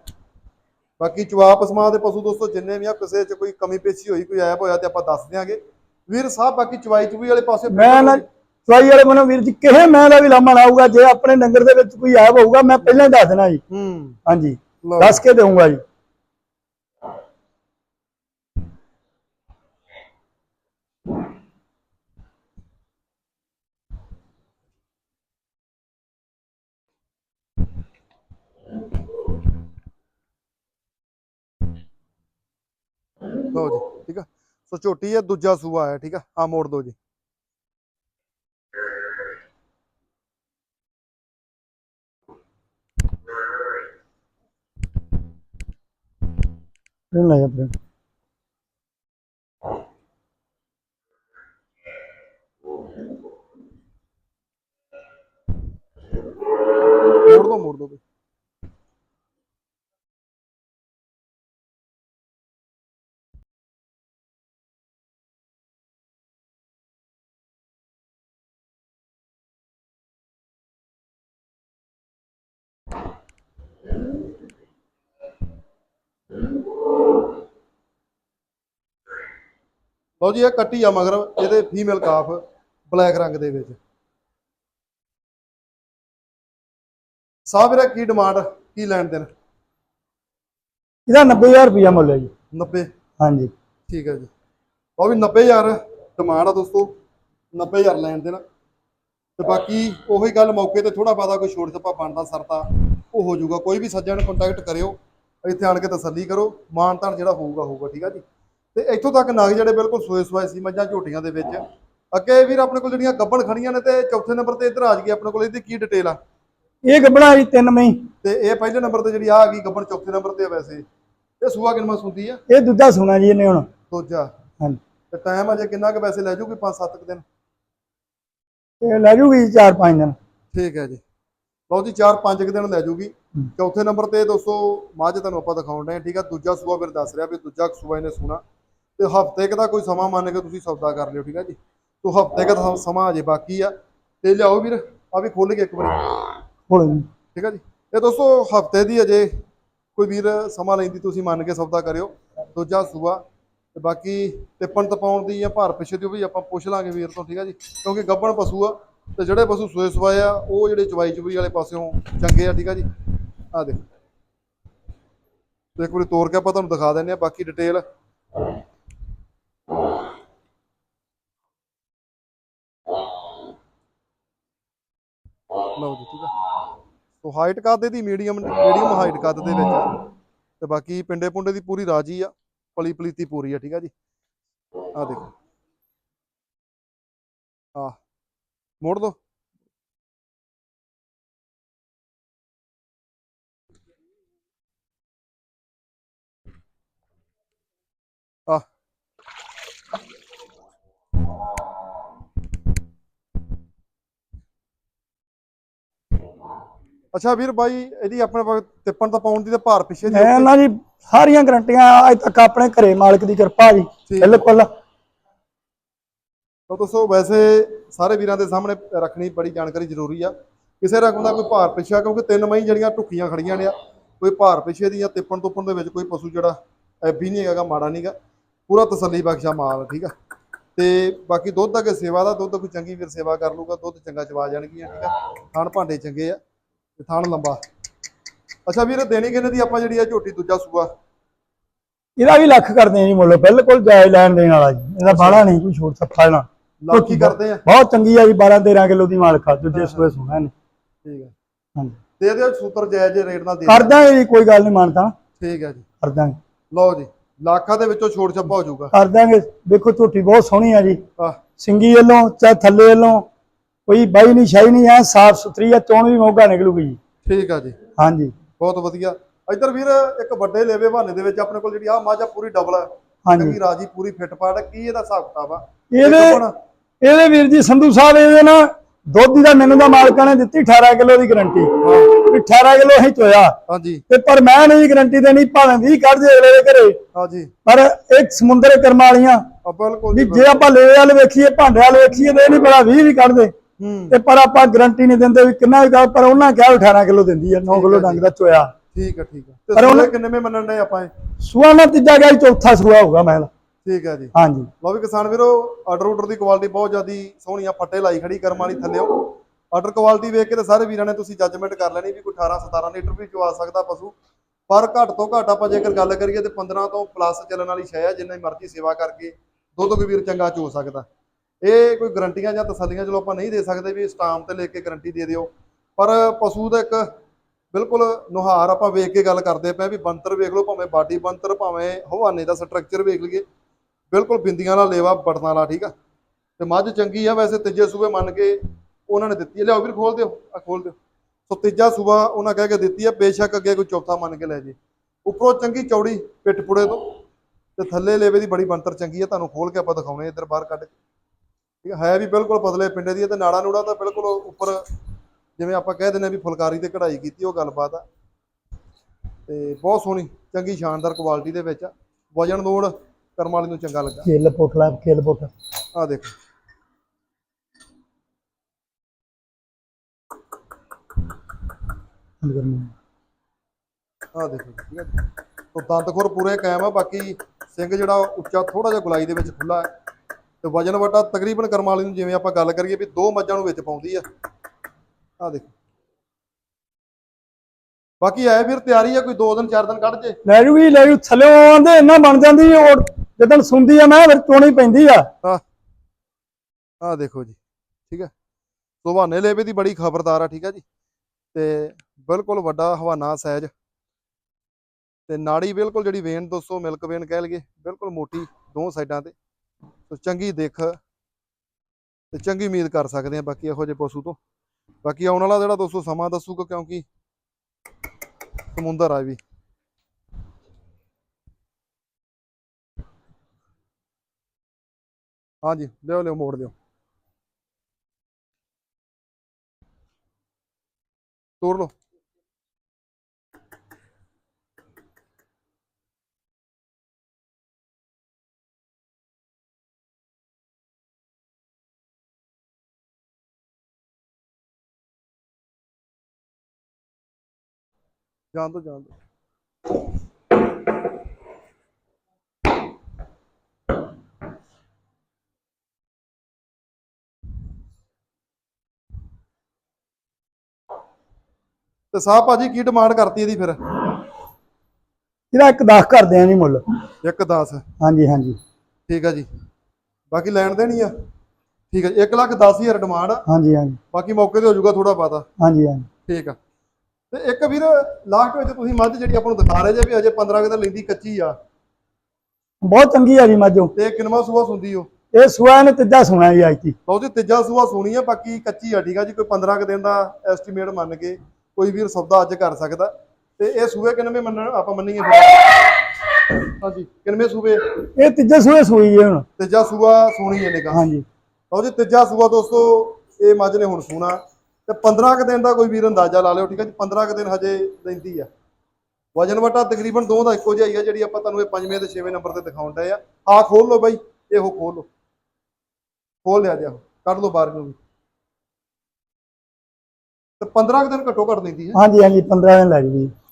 ਬਾਕੀ ਚਵਾਪ ਸਮਾ ਦੇ ਪਸ਼ੂ ਦੋਸਤੋ ਜਿੰਨੇ ਵੀ ਆ ਕਿਸੇ ਚ ਕੋਈ ਕਮੀ ਪੇਸ਼ੀ ਹੋਈ ਕੋਈ ਐਬ ਹੋਇਆ ਤੇ ਆਪਾਂ ਦੱਸ ਦਿਆਂਗੇ। ਵੀਰ ਸਾਹਿਬ ਬਾਕੀ ਚਵਾਈ ਚੁਵੀ ਵਾਲੇ ਪਾਸੇ ਮੈਂ ਨਾ ਚਵਾਈ ਵਾਲੇ ਮਨੋਂ ਵੀਰ ਜੀ ਕਿਸੇ ਮੈਂ ਦਾ ਵੀ ਲਾਮਾ ਲਾਊਗਾ ਜੇ ਆਪਣੇ ਡੰਗਰ ਦੇ ਵਿੱਚ ਕੋਈ ਐਬ ਹੋਊਗਾ ਮੈਂ ਪਹਿਲਾਂ ਹੀ ਦੱਸ ਦੇਣਾ ਜੀ। ਹੂੰ। ਹਾਂਜੀ। ਦੱਸ ਕੇ ਦੇਵਾਂਗਾ ਜੀ। ਲਓ ਜੀ ਠੀਕ ਆ? ਸੋ ਝੋਟੀ ਹੈ ਦੂਜਾ ਸੂਆ ਹੈ ਠੀਕ ਆ? ਆ ਮੋੜ ਦੋ ਜੀ। ਫਿਰ ਲੈ ਜਾ ਫਿਰ। ਮੋੜ ਦੋ ਮੋੜ ਦੋ ਲਓ ਜੀ ਇਹ ਕੱਟੀ ਆ ਮਗਰ ਇਹਦੇ ਫੀਮੇਲ ਕਾਫ ਬਲੈਕ ਰੰਗ ਦੇ ਵਿੱਚ। ਸਾਹਿਬ ਵੀਰੇ ਕੀ ਡਿਮਾਂਡ ਕੀ ਲੈਣ ਦੇਣ? ਇਹਦਾ 90000 ਰੁਪਇਆ ਮੁੱਲ ਹੈ ਜੀ। 90 ਹਾਂਜੀ। ਠੀਕ ਹੈ ਜੀ। ਉਹ ਵੀ 90000 ਡਿਮਾਂਡ ਆ ਦੋਸਤੋ। 90000 ਲੈਣ ਦੇਣ। ਤੇ ਬਾਕੀ ਉਹੀ ਗੱਲ ਮੌਕੇ ਤੇ ਥੋੜਾ ਬਾਦਾ ਕੋਈ ਛੋਟ ਛੱਪਾ ਬਣਦਾ ਸਰਤਾ ਉਹ ਹੋ ਜਾਊਗਾ। ਕੋਈ ਵੀ ਸੱਜਣ ਕੰਟੈਕਟ ਕਰਿਓ ਇੱਥੇ ਆਣ ਕੇ ਤਸੱਲੀ ਕਰੋ। ਮਾਨ ਤਾਨ ਜਿਹੜਾ ਹੋਊਗਾ ਹੋਊਗਾ ਠੀਕ ਆ ਜੀ? ਤੇ ਇੱਥੋਂ ਤੱਕ ਨਗ ਜਿਹੜੇ ਬਿਲਕੁਲ ਸੋਏ ਸੋਏ ਸੀ ਮੱਝਾਂ ਝੋਟੀਆਂ ਦੇ ਵਿੱਚ। ਅੱਗੇ ਵੀਰ ਆਪਣੇ ਕੋਲ ਜਿਹੜੀਆਂ ਗੱਬਣ ਖੜੀਆਂ ਨੇ ਤੇ ਚੌਥੇ ਨੰਬਰ ਤੇ ਇੱਧਰ ਆ ਗਈ ਆਪਣੇ ਕੋਲ ਇਹਦੀ ਕੀ ਡਿਟੇਲ ਆ? ਇਹ ਗੱਬਣਾ ਜੀ ਤਿੰਨ ਮਈ ਤੇ ਇਹ ਪਹਿਲੇ ਨੰਬਰ ਤੇ ਜਿਹੜੀ ਆ ਗਈ ਗੱਬਣ ਚੌਥੇ ਨੰਬਰ ਤੇ ਆ ਵੈਸੇ। ਇਹ ਸੂਆ ਕਿੰਨਾ ਸੁਣਦੀ ਆ? ਇਹ ਦੂਜਾ ਸੁਣਾ ਜੀ ਇਹਨੇ ਹੁਣ। ਦੂਜਾ। ਹਾਂਜੀ। ਤੇ ਟਾਈਮ ਅਜੇ ਕਿੰਨਾ ਕੁ ਵੈਸੇ ਲੈ ਜੂਗੀ? 5-7 ਦਿਨ। ਇਹ ਲੈ ਜੂਗੀ 4-5 ਦਿਨ। ਠੀਕ ਹੈ ਜੀ। ਲਓ ਜੀ 4-5 ਕੁ ਦਿਨ ਲੈ ਜੂਗੀ। ਚੌਥੇ ਨੰਬਰ ਤੇ ਦੋਸਤੋ ਮੱਝ ਤੁਹਾਨੂੰ ਆਪਾਂ ਦਿਖਾਉਣ ਡਏ ਹਾਂ ਠੀਕ ਆ? ਦੂਜਾ ਸੂਆ ਫਿਰ ਦੱਸ ਰਿਹਾ ਵੀ ਦੂਜਾ ਸੂਆ ਇਹਨੇ ਸੁਣਾ। ਤੇ ਹਫ਼ਤੇ ਕ ਦਾ ਕੋਈ ਸਮਾਂ ਮੰਨ ਕੇ ਤੁਸੀਂ ਸੌਦਾ ਕਰ ਲਿਓ ਠੀਕ ਆ ਜੀ? ਤੋ ਹਫ਼ਤੇ ਕ ਦਾ ਸਮਾਂ ਅਜੇ ਬਾਕੀ ਆ। ਤੇ ਲਿਆਓ ਵੀਰ ਆ ਵੀ ਖੋਲ ਕੇ ਇੱਕ ਵਾਰੀ। ਹੁਣ ਠੀਕ ਆ ਜੀ? ਇਹ ਦੋਸਤੋ ਹਫ਼ਤੇ ਦੀ ਅਜੇ ਕੋਈ ਵੀਰ ਸਮਾਂ ਲੈਂਦੀ ਤੁਸੀਂ ਮੰਨ ਕੇ ਸੌਦਾ ਕਰਿਓ। ਦੂਜਾ ਸੂਆ। ਤੇ ਬਾਕੀ ਟਿੱਪਣ ਤਪਾਉਣ ਦੀ ਜਾਂ ਭਾਰ ਪਿੱਛੇ ਦੀ ਉਹ ਵੀ ਆਪਾਂ ਪੁੱਛ ਲਾਂਗੇ ਵੀਰ ਤੋਂ ਠੀਕ ਆ ਜੀ? ਕਿਉਂਕਿ ਗੱਬਣ ਪਸ਼ੂ ਆ ਤੇ ਜਿਹੜੇ ਪਸ਼ੂ ਸੋਏ ਸਵਾਏ ਆ ਉਹ ਜਿਹੜੇ ਚਵਾਈ ਚੁਬਈ ਵਾਲੇ ਪਾਸਿਓਂ ਚੰਗੇ ਆ ਠੀਕ ਆ ਜੀ? ਆ ਦੇਖੋ। ਤੇ ਇੱਕ ਵਾਰੀ ਤੋੜ ਕੇ ਆਪਾਂ ਤੁਹਾਨੂੰ ਦਿਖਾ ਦਿੰਨੇ ਆ ਬਾਕੀ ਡਿਟੇਲ ਲਓ ਜੀ, ਠੀਕ ਆ। ਸੋ ਹਾਈਟ ਕੱਦ ਇਹਦੀ ਮੀਡੀਅਮ ਮੀਡੀਅਮ ਹਾਈਟ ਕੱਦ ਦੇ ਵਿੱਚ ਆ? ਤੇ ਬਾਕੀ ਪਿੰਡੇ ਪੁੰਡੇ ਦੀ ਪੂਰੀ ਰਾਜੀ ਆ। ਪਲੀ ਪਲੀਤੀ ਪੂਰੀ ਆ, ਠੀਕ ਆ ਜੀ। ਆ ਦੇਖੋ। ਆ ਮੋੜ ਦੋ। ਅੱਛਾ ਵੀਰ ਬਾਈ ਇਹਦੀ ਆਪਣੇ ਕੋਲ ਤਿੱਪਣ ਤਾਂ ਪਾਉਣ ਦੀ ਤੇ ਭਾਰ ਪਿੱਛੇ ਦੀ ਮੈਂ ਨਾ ਜੀ ਸਾਰੀਆਂ ਗਰੰਟੀਆਂ ਅੱਜ ਤੱਕ ਆਪਣੇ ਘਰੇ ਮਾਲਕ ਦੀ ਕਿਰਪਾ ਜੀ। ਬਿਲਕੁਲ। ਤਾਂ ਦੋਸਤੋ ਵੈਸੇ ਸਾਰੇ ਵੀਰਾਂ ਦੇ ਸਾਹਮਣੇ ਰੱਖਣੀ ਬੜੀ ਜਾਣਕਾਰੀ ਜ਼ਰੂਰੀ ਆ। ਕਿਸੇ ਰਕਮ ਦਾ ਕੋਈ ਭਾਰ ਪਿੱਛਾ ਕਿਉਂਕਿ ਤਿੰਨ ਮਹੀਂ ਜਿਹੜੀਆਂ ਢੁੱਕੀਆਂ ਖੜੀਆਂ ਨੇ ਆ ਕੋਈ ਭਾਰ ਪਿੱਛੇ ਦੀ ਜਾਂ ਤਿੱਪਣ ਤੁੱਪਣ ਦੇ ਵਿੱਚ ਕੋਈ ਪਸ਼ੂ ਜਿਹੜਾ ਐਬੀ ਨਹੀਂ ਹੈਗਾ ਮਾੜਾ ਨਹੀਂਗਾ ਪੂਰਾ ਤਸੱਲੀ ਬਖਸ਼ਾ ਮਾਲ ਠੀਕ ਆ। ਤੇ ਬਾਕੀ ਦੁੱਧ ਅੱਗੇ ਸੇਵਾ ਦਾ ਦੁੱਧ ਕੋਈ ਚੰਗੀ ਵੀਰ ਸੇਵਾ ਕਰ ਲੂਗਾ ਦੁੱਧ ਚੰਗਾ ਚਵਾ ਜਾਣਗੀਆਂ ਠੀਕ ਆ। ਥਣ ਭਾਂਡੇ ਚੰਗੇ ਆ। ਤੇ ਥਣ ਲੰਬਾ। ਅੱਛਾ ਵੀਰ ਦੇਣੀ ਕਿੰਨੇ ਦੀ ਆਪਾਂ ਜਿਹੜੀ ਆ ਝੋਟੀ ਦੂਜਾ ਸੂਆ? ਇਹਦਾ ਵੀ ਲੱਖ ਕਰਦੇ ਆ ਜੀ ਮੁੱਲ ਬਿਲਕੁਲ ਜਾਇਜ਼ ਲੈਣ ਦੇਣ ਵਾਲਾ ਜੀ। ਇਹਦਾ ਬਾਹਲਾ ਨਹੀਂ ਕੋਈ ਛੋਟ ਸੱਫਾ ਨਾ ਲਾਕੀ ਕਰਦੇ ਆ। ਬਹੁਤ ਚੰਗੀ ਆ ਜੀ 12 13 ਕਿਲੋ ਦੀ ਮਾਲਕ ਆ ਦੂਜੇ ਸੂਏ ਸੁਣਾ ਨੇ। ਠੀਕ ਹੈ ਹਾਂਜੀ। ਦੇ ਦਿਓ ਸੂਤਰ ਜਾਇਜ਼ ਰੇਟ ਨਾਲ ਦੇ ਕਰ ਦਾਂਗੇ ਜੀ ਕੋਈ ਗੱਲ ਨਹੀਂ ਮੰਨਦਾ ਠੀਕ ਹੈ ਜੀ। ਕਰ ਦਾਂਗੇ। ਲਓ ਜੀ ਲੱਖਾਂ ਦੇ ਵਿੱਚੋਂ ਛੋਟ ਛੱਪਾ ਹੋ ਜਾਊਗਾ। ਕਰ ਦਾਂਗੇ। ਦੇਖੋ ਝੋਟੀ ਬਹੁਤ ਸੋਹਣੀ ਆ ਜੀ। ਸਿੰਗੀ ਵੱਲੋਂ ਚਾਹੇ ਥੱਲੇ ਵੱਲੋਂ ਕੋਈ ਬਾਈ ਨਹੀਂ ਸ਼ਾਈ ਨਹੀਂ ਐ ਸਾਫ਼ ਸੁਥਰੀ ਆ ਚੋਣ ਵੀ ਮੋਗਾ ਨਿਕਲੂਗੀ ਜੀ ਠੀਕ ਆ ਜੀ। ਹਾਂਜੀ। ਬਹੁਤ ਵਧੀਆ। ਇੱਧਰ ਵੀਰ ਇੱਕ ਵੱਡੇ ਲੇਵੇ ਬਹਾਨੇ ਦੇ ਵਿੱਚ ਆਪਣੇ ਕੋਲ ਜਿਹੜੀ ਆ ਮਾਝਾ ਪੂਰੀ ਡਬਲ ਹੈ ਹਾਂਜੀ। ਚੰਗੀ ਰਾਜੀ ਪੂਰੀ ਫਿੱਟ ਪਾੜ। ਕੀ ਇਹਦਾ ਹਿਸਾਬ ਕਿਤਾਬ ਆ? ਇਹਦੇ ਇਹਦੇ ਵੀਰ ਜੀ ਸੰਧੂ ਸਾਹਿਬ ਇਹਦੇ ਨਾ ਦੁੱਧ ਦੀ ਮੈਨੂੰ ਦਾ ਮਾਲਕਾਂ ਨੇ ਦਿੱਤੀ 18 ਕਿਲੋ ਦੀ ਗਰੰਟੀ ਹਾਂ। ਵੀ 18 ਕਿਲੋ ਹੀ ਚੋਇਆ ਹਾਂਜੀ। ਤੇ ਪਰ ਮੈਂ ਨਹੀਂ ਗਰੰਟੀ ਦੇਣੀ ਭਾਵੇਂ 20 ਕੱਢ ਦੇ ਅਗਲੇ ਦੇ ਘਰੇ। ਹਾਂਜੀ ਪਰ ਇੱਕ ਸਮੁੰਦਰ ਕਰਮ ਵਾਲੀਆਂ। ਆ ਬਿਲਕੁਲ ਵੀ ਜੀ ਆਪਾਂ ਲੈ ਵਾਲ ਵੇਖੀਏ ਭਾਂਡੇ ਵਾਲ ਵੇਖੀਏ ਤੇ ਇਹ ਨਹੀਂ ਪਤਾ 20 ਵੀ ਕੱਢ ਦੇ। ਤੇ ਪਰ ਆਪਾਂ ਗਰੰਟੀ ਨਹੀਂ ਦਿੰਦੇ ਵੀ ਕਿੰਨਾ ਕੱਢ ਪਰ ਉਹਨਾਂ ਕਿਹਾ ਵੀ 18 ਕਿਲੋ ਦਿੰਦੀ ਆ 9 ਕਿਲੋ ਡੰਗ ਦਾ ਚੋਇਆ। ਠੀਕ ਆ ਠੀਕ ਆ। ਪਰ ਸੂਏ ਕਿੰਨੇ ਮੇ ਮੰਨਣ ਦੇ ਆਪਾਂ? ਸੂਆ ਨਾ ਤੀਜਾ ਗਿਆ ਚੌਥਾ ਸੂਆ ਹੋਊਗਾ ਮੈਂ ਠੀਕ ਆ ਜੀ। ਹਾਂਜੀ। ਲਓ ਵੀ ਕਿਸਾਨ ਵੀਰੋ ਆਰਡਰ ਆਰਡਰ ਦੀ ਕੁਆਲਿਟੀ ਬਹੁਤ ਜ਼ਿਆਦੀ ਸੋਹਣੀ ਆ ਫੱਟੇ ਲਾਈ ਖੜੀ ਕਰਮ ਵਾਲੀ ਥੱਲਿਓ। ਆਰਡਰ ਕੁਆਲਿਟੀ ਵੇਖ ਕੇ ਤੇ ਸਾਰੇ ਵੀਰਾਂ ਨੇ ਤੁਸੀਂ ਜੱਜਮੈਂਟ ਕਰ ਲੈਣੀ ਵੀ ਕੋਈ 18 17 ਲੀਟਰ ਵੀ ਚਵਾ ਸਕਦਾ ਪਸ਼ੂ। ਪਰ ਘੱਟ ਤੋਂ ਘੱਟ ਆਪਾਂ ਜੇਕਰ ਗੱਲ ਕਰੀਏ ਤੇ 15 ਤੋਂ ਪਲੱਸ ਚੱਲਣ ਵਾਲੀ ਸ਼ੈ ਆ ਜਿੰਨੀ ਮਰਜ਼ੀ ਸੇਵਾ ਕਰਕੇ ਦੁੱਧ ਕੋਈ ਵੀਰ ਚੰਗਾ ਚੋ ਸਕਦਾ। ਇਹ ਕੋਈ ਗਰੰਟੀਆਂ ਜਾਂ ਤਸੱਲੀਆਂ ਚਲੋ ਆਪਾਂ ਨਹੀਂ ਦੇ ਸਕਦੇ ਵੀ ਸਟਾਮ ਤੇ ਲੈ ਕੇ ਗਰੰਟੀ ਦੇ ਦਿਓ। ਪਰ ਪਸ਼ੂ ਦਾ ਇੱਕ ਬਿਲਕੁਲ ਨੁਹਾਰ ਆਪਾਂ ਵੇਖ ਕੇ ਗੱਲ ਕਰਦੇ ਪਏ ਵੀ ਬੰਤਰ ਵੇਖ ਲਓ, ਭਾਵੇਂ ਬਾਡੀ ਬੰਤਰ ਭਾਵੇਂ ਹਵਾਨੇ ਦਾ ਸਟਰਕਚਰ ਵੇਖ ਲਈਏ। ਬਿਲਕੁਲ ਬਿੰਦੀਆਂ ਵਾਲਾ ਲੇਵਾ, ਬਟਨਾਂ ਵਾਲਾ, ਠੀਕ ਆ? ਤੇ ਮੱਝ ਚੰਗੀ ਆ ਵੈਸੇ, ਤੀਜੇ ਸੂਬੇ ਮੰਨ ਕੇ ਉਹਨਾਂ ਨੇ ਦਿੱਤੀ ਹੈ ਲਿਆਓ ਵੀਰ, ਖੋਲ ਦਿਓ। ਆ ਖੋਲ ਦਿਓ। ਸੋ ਤੀਜਾ ਸੂਬਾ ਉਹਨਾਂ ਕਹਿ ਕੇ ਦਿੱਤੀ ਹੈ ਬੇਸ਼ੱਕ ਅੱਗੇ ਕੋਈ ਚੌਥਾ ਮੰਨ ਕੇ ਲੈ ਜੇ। ਉੱਪਰੋਂ ਚੰਗੀ ਚੌੜੀ ਪਿੱਠ ਪੁੜੇ ਤੋਂ ਤੇ ਥੱਲੇ ਲੇਵੇ ਦੀ ਬੜੀ ਬੰਤਰ ਚੰਗੀ ਹੈ ਤੁਹਾਨੂੰ ਖੋਲ ਕੇ ਆਪਾਂ ਦਿਖਾਉਣੇ ਇੱਧਰ ਬਾਹਰ ਕੱਢ ਕੇ। ਠੀਕ ਹੈ ਵੀ ਬਿਲਕੁਲ ਪਤਲੇ ਪਿੰਡੇ ਦੀ ਹੈ ਤੇ ਨਾੜਾ ਨੂੜਾ ਤਾਂ ਬਿਲਕੁਲ ਉੱਪਰ ਜਿਵੇਂ ਆਪਾਂ ਕਹਿ ਦਿੰਦੇ ਆ ਵੀ ਫੁਲਕਾਰੀ ਤੇ ਕਢਾਈ ਕੀਤੀ ਉਹ ਗੱਲਬਾਤ ਆ। ਤੇ ਬਹੁਤ ਸੋਹਣੀ ਚੰਗੀ ਸ਼ਾਨਦਾਰ ਕੁਆਲਿਟੀ ਦੇ ਵਿੱਚ ਵਜਨ ਦੋੜ ਕਰਮ ਵਾਲੀ ਨੂੰ ਚੰਗਾ ਲੱਗਾ। ਖੇਲ ਪੁੱਠਲਾ ਖੇਲ ਪੁੱਠ। ਆ ਦੇਖੋ। ਆ। ਦੇਖੋ ਠੀਕ ਹੈ ਜੀ। ਤੋ ਦੰਦ ਖੁਰ ਪੂਰੇ ਕਾਇਮ ਆ ਬਾਕੀ ਸਿੰਘ ਜਿਹੜਾ ਉੱਚਾ ਥੋੜਾ ਜਿਹਾ ਗੁਲਾਈ ਦੇ ਵਿੱਚ ਖੁੱਲਾ ਹੈ। ਤੇ ਵਜਨ ਵਟਾ ਤਕਰੀਬਨ ਕਰਮ ਵਾਲੀ ਨੂੰ ਜਿਵੇਂ ਆਪਾਂ ਗੱਲ ਕਰੀਏ ਵੀ ਦੋ ਮੱਝਾਂ ਨੂੰ ਵਿੱਚ ਪਾਉਂਦੀ ਆ। ਆ ਦੇਖੋ। ਬਾਕੀ ਐ ਫਿਰ ਤਿਆਰੀ ਆ ਕੋਈ 2 ਦਿਨ 4 ਦਿਨ ਕੱਢ ਜੇ। ਲੈ ਜੂਗੀ ਲੈ ਜੂ ਥੱਲੇ ਆਂਦੇ ਇੰਨਾ ਬਣ ਜਾਂਦੀ ਉਹ ਜਦੋਂ ਸੁੰਦੀ ਆ ਮੈਂ ਫਿਰ ਚੋਣੀ ਪੈਂਦੀ ਆ। ਆ ਦੇਖੋ ਜੀ ਠੀਕ ਹੈ ਸੁਹਾਨੇ ਲੇਵੇ ਦੀ ਬੜੀ ਖਬਰਦਾਰ ਆ ਠੀਕ ਹੈ ਜੀ। ਤੇ ਬਿਲਕੁਲ ਵੱਡਾ ਹਵਾਨਾ ਸਾਈਜ਼ ਤੇ ਨਾੜੀ ਬਿਲਕੁਲ ਜਿਹੜੀ ਵੇਨ ਦੋਸਤੋ ਮਿਲਕ ਵੇਨ ਕਹਿ ਲਈਏ ਬਿਲਕੁਲ ਮੋਟੀ ਦੋ ਸਾਈਡਾਂ ਤੇ। ਸੋ ਚੰਗੀ ਦੇਖ ਤੇ ਚੰਗੀ ਉਮੀਦ ਕਰ ਸਕਦੇ ਆ ਬਾਕੀ ਇਹੋ ਜਿਹੇ ਪਸ਼ੂ ਤੋਂ। ਬਾਕੀ ਆਉਣ ਵਾਲਾ ਜਿਹੜਾ ਦੋਸਤੋ ਸਮਾਂ ਦੱਸੂਗਾ ਕਿਉਂਕਿ ਸਮੁੰਦਰ ਆ ਵੀ। ਹਾਂਜੀ ਲਿਓ ਲਿਓ ਮੋੜ ਦਿਓ ਤੋੜ ਲਓ। ਜਾਣ ਦੋ ਜਾਣ ਦੋ। ਤੇ ਸਾਹ ਭਾਜੀ ਕੀ ਡਿਮਾਂਡ ਕਰਤੀ ਇਹਦੀ ਫਿਰ? ਇਹਦਾ ਇੱਕ 10 ਕਰਦੇ ਆ ਜੀ ਮੁੱਲ। ਇੱਕ 10 ਹਾਂਜੀ ਹਾਂਜੀ। ਠੀਕ ਆ ਜੀ। ਬਾਕੀ ਲੈਣ ਦੇਣੀ ਆ? ਠੀਕ ਆ 1 ਲੱਖ 10 ਹਜ਼ਾਰ ਡਿਮਾਂਡ ਹਾਂਜੀ ਹਾਂਜੀ। ਬਾਕੀ ਮੌਕੇ ਤੇ ਹੋ ਜਾਊਗਾ ਥੋੜਾ ਪਾਤਾ ਹਾਂਜੀ ਹਾਂਜੀ। ਠੀਕ ਆ। ਤੇ ਇੱਕ ਵੀਰ ਲਾਸਟ ਵਿੱਚ ਤੁਸੀਂ ਮੱਝ ਜਿਹੜੀ ਆਪਾਂ ਨੂੰ ਦਿਖਾ ਰਹੇ ਜੇ ਵੀ ਅਜੇ 15 ਕਿਤੇ ਲੈਂਦੀ ਕੱਚੀ ਆ। ਬਹੁਤ ਚੰਗੀ ਆ ਜੀ ਮਾਜੋ ਤੇ ਕਿੰਨਵਾ ਸੂਆ ਸੁੰਦੀ ਉਹ? ਇਹ ਸੂਆ ਨੇ ਤੀਜਾ ਸੁਣਾ ਜੀ ਅੱਜ ਦੀ। ਜੀ ਤੀਜਾ ਸੂਆ ਸੋਣੀ ਆ ਬਾਕੀ ਕੱਚੀ ਆ ਠੀਕ ਆ ਜੀ ਕੋਈ 15 ਕੁ ਦਿਨ ਦਾ ਐਸਟੀਮੇਟ ਮੰਨ ਕੇ ਕੋਈ ਵੀਰ ਸੌਦਾ ਅੱਜ ਕਰ ਸਕਦਾ। ਤੇ ਇਹ ਸੂਏ ਕਿੰਨਵੇਂ ਮੰਨਣ ਆਪਾਂ ਮੰਨੀਏ ਫਿਰ। ਹਾਂਜੀ ਕਿੰਨਵੇਂ ਸੂਏ? ਇਹ ਤੀਜੇ ਸੂਏ ਸੂਈ ਹੈ ਹੁਣ। ਤੀਜਾ ਸੂਆ ਸੋਣੀ ਹੈ ਨਿਕਾ ਹਾਂਜੀ। ਲਓ ਜੀ ਤੀਜਾ ਸੂਆ ਦੋਸਤੋ ਇਹ ਮੱਝ ਨੇ ਹੁਣ ਸੂਣਾ। ਤੇ 15 ਕੁ ਦਿਨ ਦਾ ਕੋਈ ਵੀਰ ਅੰਦਾਜ਼ਾ ਲਾ ਲਿਓ ਠੀਕ ਹੈ ਜੀ? 15 ਕੁ ਦਿਨ ਹਜੇ ਲੈਂਦੀ ਆ। ਵਜਨ ਵਟਾ ਤਕਰੀਬਨ ਦੋ ਦਾ ਇੱਕੋ ਜਿਹਾ ਹੀ ਆ ਜਿਹੜੀ ਆਪਾਂ ਤੁਹਾਨੂੰ ਇਹ ਪੰਜਵੇਂ ਤੇ ਛੇਵੇਂ ਨੰਬਰ ਤੇ ਦਿਖਾਉਣ ਡਏ ਆ। ਆ ਖੋਲ ਲਓ ਬਾਈ ਇਹੋ ਖੋਲ ਲਓ। ਖੋਲ ਲਿਆ ਜਾ ਕੱਢ ਲਓ ਬਾਹਰ ਨੂੰ ਵੀ। ਤੇ 15 ਕੁ ਦਿਨ ਘੱਟੋ ਘੱਟ ਲੈਂਦੀ ਹੈ ਹਾਂਜੀ ਹਾਂਜੀ 15 ਦਿਨ ਲੱਗ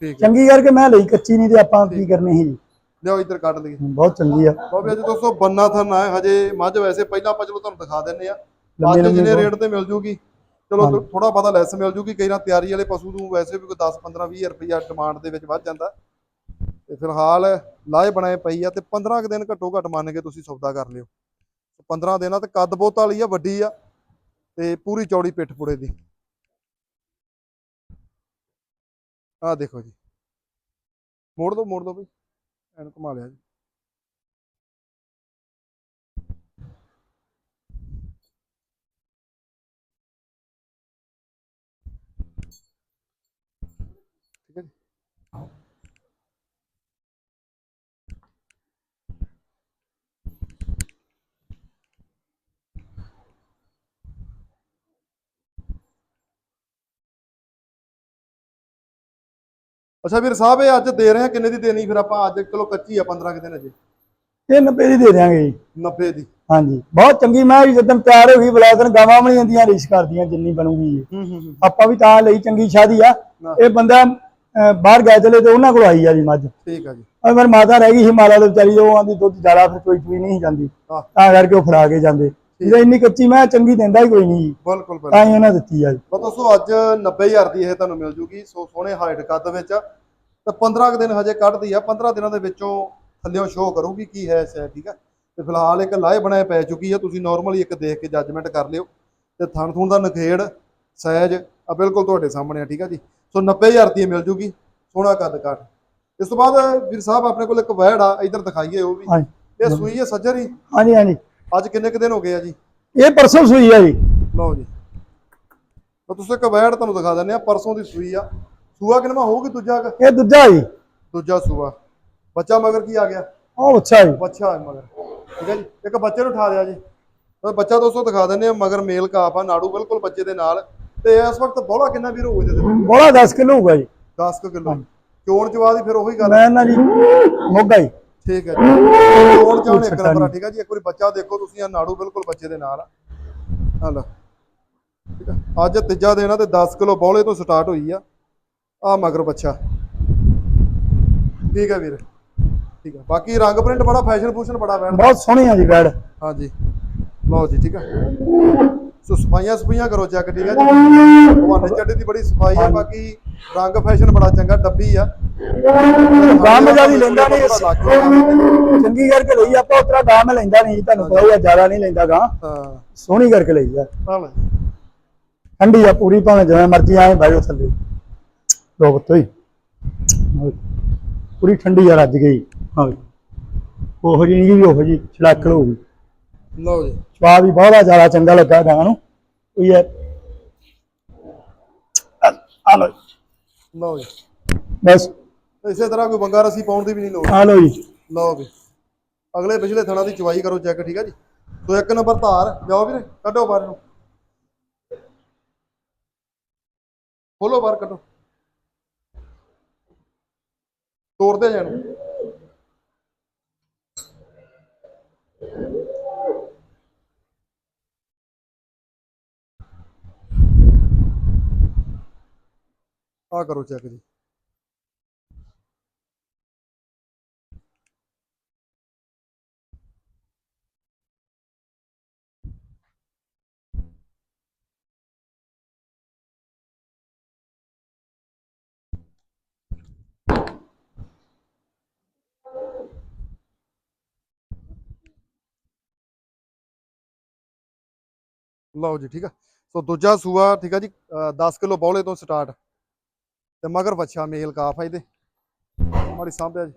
ਹੈ ਚੰਗੀ ਕਰਕੇ ਮੈਂ ਲਈ ਕੱਚੀ ਨਹੀਂ ਤੇ ਆਪਾਂ ਕੀ ਕਰਨੀ ਸੀ ਜੀ? ਲਿਓ ਇੱਧਰ ਕੱਢ ਲਈਏ। ਬਹੁਤ ਚੰਗੀ ਆ। ਬਾਬੇ ਅੱਜ ਦੋਸਤੋ ਬੰਨਾ ਥਨ ਹੈ ਹਜੇ ਮੱਝ ਵੈਸੇ ਪਹਿਲਾਂ ਆਪਾਂ ਚਲੋ ਤੁਹਾਨੂੰ ਦਿਖਾ ਦਿੰਨੇ ਆ। ਅੱਜ ਜਿਹਨੇ ਰੇਟ ਤੇ ਮਿਲ ਜੂਗੀ ਚਲੋ ਥੋੜਾ ਪਤਾ ਲੈਸ ਮਿਲ ਜੂਗੀ ਕਈ ਨਾ ਤਿਆਰੀ ਵਾਲੇ ਪਸ਼ੂ ਨੂੰ ਵੈਸੇ ਵੀ ਕੋਈ 10 15 20 ਰੁਪਈਆ ਡਿਮਾਂਡ ਦੇ ਵਿੱਚ ਵੱਧ ਜਾਂਦਾ। ਤੇ ਫਿਲਹਾਲ ਲਾਏ ਬਣਾਏ ਪਈ ਆ ਤੇ 15 ਕੁ ਦਿਨ ਘੱਟੋ ਘੱਟ ਮੰਨ ਕੇ ਤੁਸੀਂ ਸੌਦਾ ਕਰ ਲਿਓ। 15 ਦਿਨਾਂ ਤੇ ਕੱਦ ਬਹੁਤ ਵਾਲੀ ਆ ਵੱਡੀ ਆ ਤੇ ਪੂਰੀ ਚੌੜੀ ਪਿੱਠ ਪੁੜੇ ਦੀ। ਆਹ ਦੇਖੋ ਜੀ। ਮੋੜ ਦੋ ਮੋੜ ਦੋ ਬਈ। ਐਨ ਘੁਮਾ ਲਿਆ ਜੀ। ਅੱਛਾ ਵੀਰ ਸਾਹਿਬ ਇਹ ਅੱਜ ਦੇ ਰਹੇ ਆ ਕਿੰਨੇ ਦੀ ਦੇਣੀ? ਫਿਰ ਆਪਾਂ ਅੱਜ ਚਲੋ ਕੱਚੀ ਆ 15 ਕੁ ਦਿਨ ਅਜੇ ਇਹ 90 ਦੀ ਦੇ ਦਿਆਂਗੇ ਜੀ। 90 ਦੀ। ਹਾਂਜੀ। ਬਹੁਤ ਚੰਗੀ ਮੈਂ ਜੀ ਜਦੋਂ ਤਿਆਰ ਹੋ ਗਈ ਬਲੈਕਨ ਗਾਵਾਂ ਵੀ ਹੁੰਦੀਆਂ ਰੀਸ ਕਰਦੀਆਂ ਜਿੰਨੀ ਬਣੂਗੀ ਜੀ ਹੂੰ ਹੂੰ ਹੂੰ। ਆਪਾਂ ਵੀ ਤਾਂ ਲਈ ਚੰਗੀ ਸ਼ਾਦੀ ਆ। ਇਹ ਬੰਦਾ ਬਾਹਰ ਗਏ ਚਲੇ ਤੇ ਉਹਨਾਂ ਕੋਲ ਆਈ ਆ ਜੀ ਮੱਝ। ਠੀਕ ਆ ਜੀ। ਔਰ ਮੇਰੀ ਮਾਤਾ ਰਹਿ ਗਈ ਹਿਮਾਲਾ ਦੇ ਵਿਚਾਰੀ ਉਹ ਆਂਦੀ ਦੁੱਧ ਜ਼ਿਆਦਾ ਫਿਰ ਕੋਈ ਚੂਈ ਨਹੀਂ ਜਾਂਦੀ। ਤਾਂ ਕਰਕੇ ਉਹ ਫੜਾ ਕੇ ਜਾਂਦੇ। ਜੇ ਇੰਨੀ ਕੱਚੀ ਮੈਂ ਚੰਗੀ ਦਿੰਦਾ ਹੀ ਕੋਈ ਨਹੀਂ ਜੀ। ਬਿਲਕੁਲ ਬਿਲਕੁਲ। ਤਾਂ ਹੀ ਉਹਨਾਂ ਦਿੱਤੀ ਆ ਜੀ। ਬਸ ਦੋਸਤੋ ਅੱਜ 90000 ਦੀ ਇਹ ਤੁਹਾਨੂੰ ਮਿਲ ਜੂਗੀ ਸੋ ਸੋਹਣੇ ਹਾਈਟ ਕੱਦ ਵਿੱਚ। ਤੇ 15 ਕੁ ਦਿਨ ਹਜੇ ਕੱਢਦੀ ਆ 15 ਦਿਨਾਂ ਦੇ ਵਿੱਚੋਂ ਥੱਲਿਓਂ ਸ਼ੋਅ ਕਰੂਗੀ ਕੀ ਹੈ ਸੈ ਠੀਕ ਆ ਤੇ। ਫਿਲਹਾਲ ਇੱਕ ਲਾਏ ਬਣਾਏ ਪੈ ਚੁੱਕੀ ਆ ਤੁਸੀਂ ਨਾਰਮਲੀ ਇੱਕ ਦੇਖ ਕੇ ਜੱਜਮੈਂਟ ਕਰ ਲਿਓ। ਤੇ ਥਣ ਥੂਣ ਦਾ ਨਖੇੜ ਸਾਈਜ਼ ਆ ਬਿਲਕੁਲ ਤੁਹਾਡੇ ਸਾਹਮਣੇ ਆ ਠੀਕ ਆ ਜੀ। ਸੋ 90000 ਦੀ ਮਿਲ ਜੂਗੀ ਸੋਹਣਾ ਕੱਦ ਕੱਟ ਇਸ ਤੋਂ ਬਾਅਦ ਵੀਰ ਸਾਹਿਬ ਆਪਣੇ ਕੋਲ ਇੱਕ ਵੈੜ ਆ ਇਧਰ ਦਿਖਾਈਏ ਉਹ ਵੀ। ਇਹ ਸੂਈ ਹੈ ਸੱਜਰ ਹਾਂਜੀ ਹਾਂਜੀ। ਅੱਜ ਕਿੰਨੇ ਕੁ ਦਿਨ ਹੋ ਗਏ ਆ ਜੀ? ਇਹ ਪਰਸੋਂ ਸੂਈ ਆ ਜੀ। ਲਓ ਜੀ। ਤਾਂ ਤੁਸੀਂ ਇੱਕ ਵੈੜ ਤੁਹਾਨੂੰ ਦਿਖਾ ਦਿੰਦੇ ਆ ਪਰਸੋਂ ਦੀ ਸੂਈ ਆ। ਸੂਆ ਕਿਨਮਾ ਹੋਊਗੀ ਦੂਜਾ ਕੁ? ਇਹ ਦੂਜਾ ਜੀ। ਦੂਜਾ ਸੂਆ। ਬੱਚਾ ਮਗਰ ਕੀ ਆ ਗਿਆ? ਉਹ ਅੱਛਾ ਜੀ। ਬੱਚਾ ਹੈ ਮਗਰ। ਠੀਕ ਹੈ ਜੀ। ਇੱਕ ਬੱਚੇ ਨੂੰ ਉਠਾ ਦਿਆ ਜੀ। ਤਾਂ ਬੱਚਾ ਦੋਸਤੋ ਦਿਖਾ ਦਿੰਦੇ ਆ ਮਗਰ ਮੇਲ ਕਾਫ ਆ ਨਾੜੂ ਬਿਲਕੁਲ ਬੱਚੇ ਦੇ ਨਾਲ। ਤੇ ਇਸ ਵਕਤ ਬੋਲਾ ਕਿੰਨਾ ਵੀਰ ਹੋਊ ਇਹਦੇ ਤੇ? ਬੋਲਾ 10 ਕਿਲੋ ਹੋਊਗਾ ਜੀ। 10 ਕਿਲੋ। ਚੋਣ ਚਵਾ ਦੀ ਫਿਰ ਉਹੀ ਗੱਲ ਮੈਂ ਨਾ ਜੀ ਮੋਗਾ ਜੀ। ਠੀਕ ਹੈ ਜੀ। ਚਾਣ ਇੱਕ ਨੰਬਰ ਠੀਕ ਹੈ ਜੀ। ਇੱਕ ਵਾਰੀ ਬੱਚਾ ਦੇਖੋ ਤੁਸੀਂ ਆ ਨਾੜੂ ਬਿਲਕੁਲ ਬੱਚੇ ਦੇ ਨਾਲ ਆ। ਲਓ ਠੀਕ ਆ ਅੱਜ ਤੀਜਾ ਦਿਨ ਆ ਤੇ 10 ਕਿਲੋ ਬੋਲੇ ਤੋਂ ਸਟਾਰਟ ਹੋਈ ਆ। ਆ ਮਗਰ ਬੱਚਾ। ਠੀਕ ਹੈ ਵੀਰ। ਠੀਕ ਹੈ। ਬਾਕੀ ਰੰਗ ਪ੍ਰਿੰਟ ਬੜਾ ਫੈਸ਼ਨ ਫੂਸ਼ਨ ਬੜਾ ਵੈਣ ਬਹੁਤ ਸੋਹਣੀ ਆ ਜੀ ਬੈੜ ਹਾਂਜੀ। ਲਓ ਜੀ ਠੀਕ ਆ ਸੋ ਸਫਾਈਆਂ ਸਫਾਈਆਂ ਕਰੋ ਚੈੱਕ ਠੀਕ ਆ ਜੀ। ਭਵਾਨੇ ਚੱਡੇ ਦੀ ਬੜੀ ਸਫ਼ਾਈ ਆ ਬਾਕੀ ਰੰਗ ਫੈਸ਼ਨ ਬੜਾ ਚੰਗਾ ਡੱਬੀ ਆ। ਗਾਂ ਮੈਂ ਜ਼ਿਆਦਾ ਲੈਂਦਾ ਨਹੀਂ ਪਤਾ ਲੱਗ ਗਿਆ। ਚੰਗੀ ਕਰਕੇ ਲਈ ਆਪਾਂ ਉਤਰਾ ਗਾਂ ਮੈਂ ਲੈਂਦਾ ਨਹੀਂ ਤੁਹਾਨੂੰ ਪਤਾ ਹੀ ਆ ਜ਼ਿਆਦਾ ਨਹੀਂ ਲੈਂਦਾ ਗਾਂ ਹਾਂ। ਸੋਹਣੀ ਕਰਕੇ ਲਈ ਆ। ਆ ਲੈ ਠੰਡੀ ਆ ਪੂਰੀ ਭਾਵੇਂ ਜਿਵੇਂ ਮਰਜ਼ੀ ਆਏ ਬਾਜੋ ਥੱਲੇ। ਲੋ ਬੱਤੋ ਹੀ ਪੂਰੀ ਠੰਡੀ ਆ ਰੱਜ ਗਈ। ਹਾਂ ਉਹੋ ਜੀ ਨਹੀਂ ਉਹੋ ਜੀ ਛੜਾਕਲ ਹੋ ਗਈ ਲਓ ਜੀ। ਸਵਾਦ ਵੀ ਬਹੁਤ ਜ਼ਿਆਦਾ ਚੰਗਾ ਲੱਗਾ ਗਾਂ ਨੂੰ। ਕੋਈ ਹੈ ਆ ਲੋ ਲਓ ਜੀ। ਬਸ। ਇਸੇ ਤਰ੍ਹਾਂ ਕੋਈ ਬੰਗਾ ਰਸੀ ਪਾਉਣ ਦੀ ਵੀ ਨਹੀਂ ਲੋੜ। ਆ ਲੋ ਜੀ। ਲਓ ਵੀ ਅਗਲੇ ਪਿਛਲੇ ਥਣਾ ਦੀ ਚਵਾਈ ਕਰੋ ਚੈੱਕ ਠੀਕ ਆ ਜੀ? ਸੋ ਇੱਕ ਨੰਬਰ ਧਾਰ ਜਾਓ ਵੀਰੇ ਕੱਢੋ ਬਾਹਰ ਨੂੰ। ਖੋਲੋ ਬਾਹਰ ਕੱਢੋ। ਤੋੜਦੇ ਜਾਣ। ਆ ਕਰੋ ਚੈੱਕ ਜੀ। ਲਓ ਜੀ, ਠੀਕ ਆ। ਸੋ ਦੂਜਾ ਸੂਆ, ਠੀਕ ਆ ਜੀ 10 ਕਿਲੋ ਬੌਲੇ ਤੋਂ ਸਟਾਰਟ। ਤੇ ਮਗਰ ਬੱਚਾ ਮੇਲ ਕਾਫ ਆ ਇਹਦੇ। ਮਾੜੀ ਸਾਂਭਿਆ ਜੀ।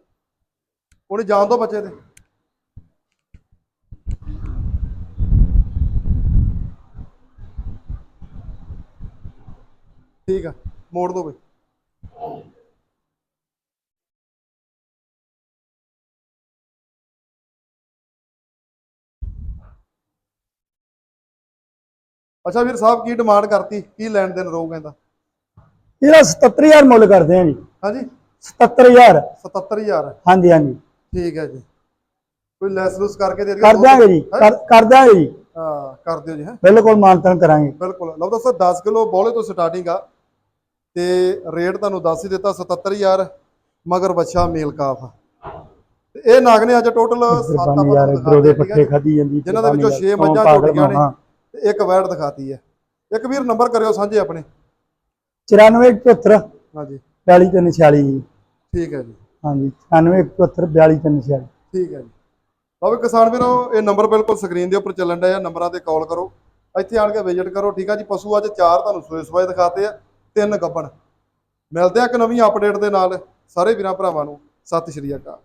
ਉਹਨੇ ਜਾਣ ਦੋ ਬੱਚੇ ਤੇ ਠੀਕ ਆ, ਮੋੜ ਦੋ ਬਈ। ਅੱਛਾ ਵੀਰ ਸਾਹਿਬ ਕੀ ਡਿਮਾਂਡ ਕਰਤੀ? ਕੀ ਲੈਣ ਦੇਣ ਰਹੂ ਕਹਿੰਦਾ ਇਹਦਾ 77000 ਮੁੱਲ ਕਰਦੇ ਆ ਜੀ। ਹਾਂਜੀ? 77000 77000 ਹਾਂਜੀ ਹਾਂਜੀ। ਠੀਕ ਹੈ ਜੀ। ਕੋਈ ਲੈਸ ਲੂਸ ਕਰਕੇ ਦੇ ਦਿਓ ਕਰ ਦਿਆਂਗੇ ਜੀ। ਕਰ ਦਿਆਂਗੇ ਜੀ। ਹਾਂ ਕਰ ਦਿਓ ਜੀ ਹੈ? ਬਿਲਕੁਲ ਮਾਨਤਨ ਕਰਾਂਗੇ। ਬਿਲਕੁਲ। ਲਓ ਦੋਸਤੋ 10 ਕਿਲੋ ਬੋਲੇ ਤੋਂ ਸਟਾਰਟਿੰਗ ਆ। ਤੇ ਰੇਟ ਤੁਹਾਨੂੰ ਦੱਸ ਹੀ ਦਿੱਤਾ 77000 ਮਗਰ ਬੱਚਾ ਮੇਲ ਕਾਫ। ਇਹ ਨਾਗ ਨੇ ਅੱਜ ਟੋਟਲ 7 ਕੁਰਬਾਨੀ ਯਾਰ ਇਧਰੋਂ ਦੇ ਪੱਠੇ ਖਾਦੀ ਜਾਂਦੀ ਜਿਨ੍ਹਾਂ ਦੇ ਵਿੱਚੋਂ ਛੇ ਕੁਰਬਾਨੀ ਮੱਝਾਂ ਯਾਰ, ਝੋਟੀਆਂ ਨੇ। ਤੇ ਇੱਕ ਵੈਟ ਦਿਖਾਤੀ ਹੈ। ਇੱਕ ਵੀਰ ਨੰਬਰ ਕਰਿਓ ਸਾਂਝੇ ਆਪਣੇ। 94 74 ਹਾਂਜੀ। 43 46 ਜੀ ਠੀਕ ਹੈ ਜੀ। ਹਾਂਜੀ 91744246 ਠੀਕ ਹੈ ਜੀ। ਲਓ ਵੀ ਕਿਸਾਨ ਵੀਰੋ ਇਹ ਨੰਬਰ ਬਿਲਕੁਲ ਸਕਰੀਨ ਦੇ ਉੱਪਰ ਚੱਲਣ ਡਿਆ ਨੰਬਰਾਂ ਤੇ ਕਾਲ ਕਰੋ। ਇੱਥੇ ਆਣ ਕੇ ਵਿਜ਼ਿਟ ਕਰੋ ਠੀਕ ਆ ਜੀ। ਪਸ਼ੂ ਅੱਜ ਚਾਰ ਤੁਹਾਨੂੰ ਸੂਏ ਸਵਾਏ ਦਿਖਾਤੇ ਆ ਤਿੰਨ ਗੱਬਣ। ਮਿਲਦੇ ਆ ਇੱਕ ਨਵੀਂ ਅਪਡੇਟ ਦੇ ਨਾਲ। ਸਾਰੇ ਵੀਰਾਂ ਭਰਾਵਾਂ ਨੂੰ ਸਤਿ ਸ਼੍ਰੀ ਅਕਾਲ।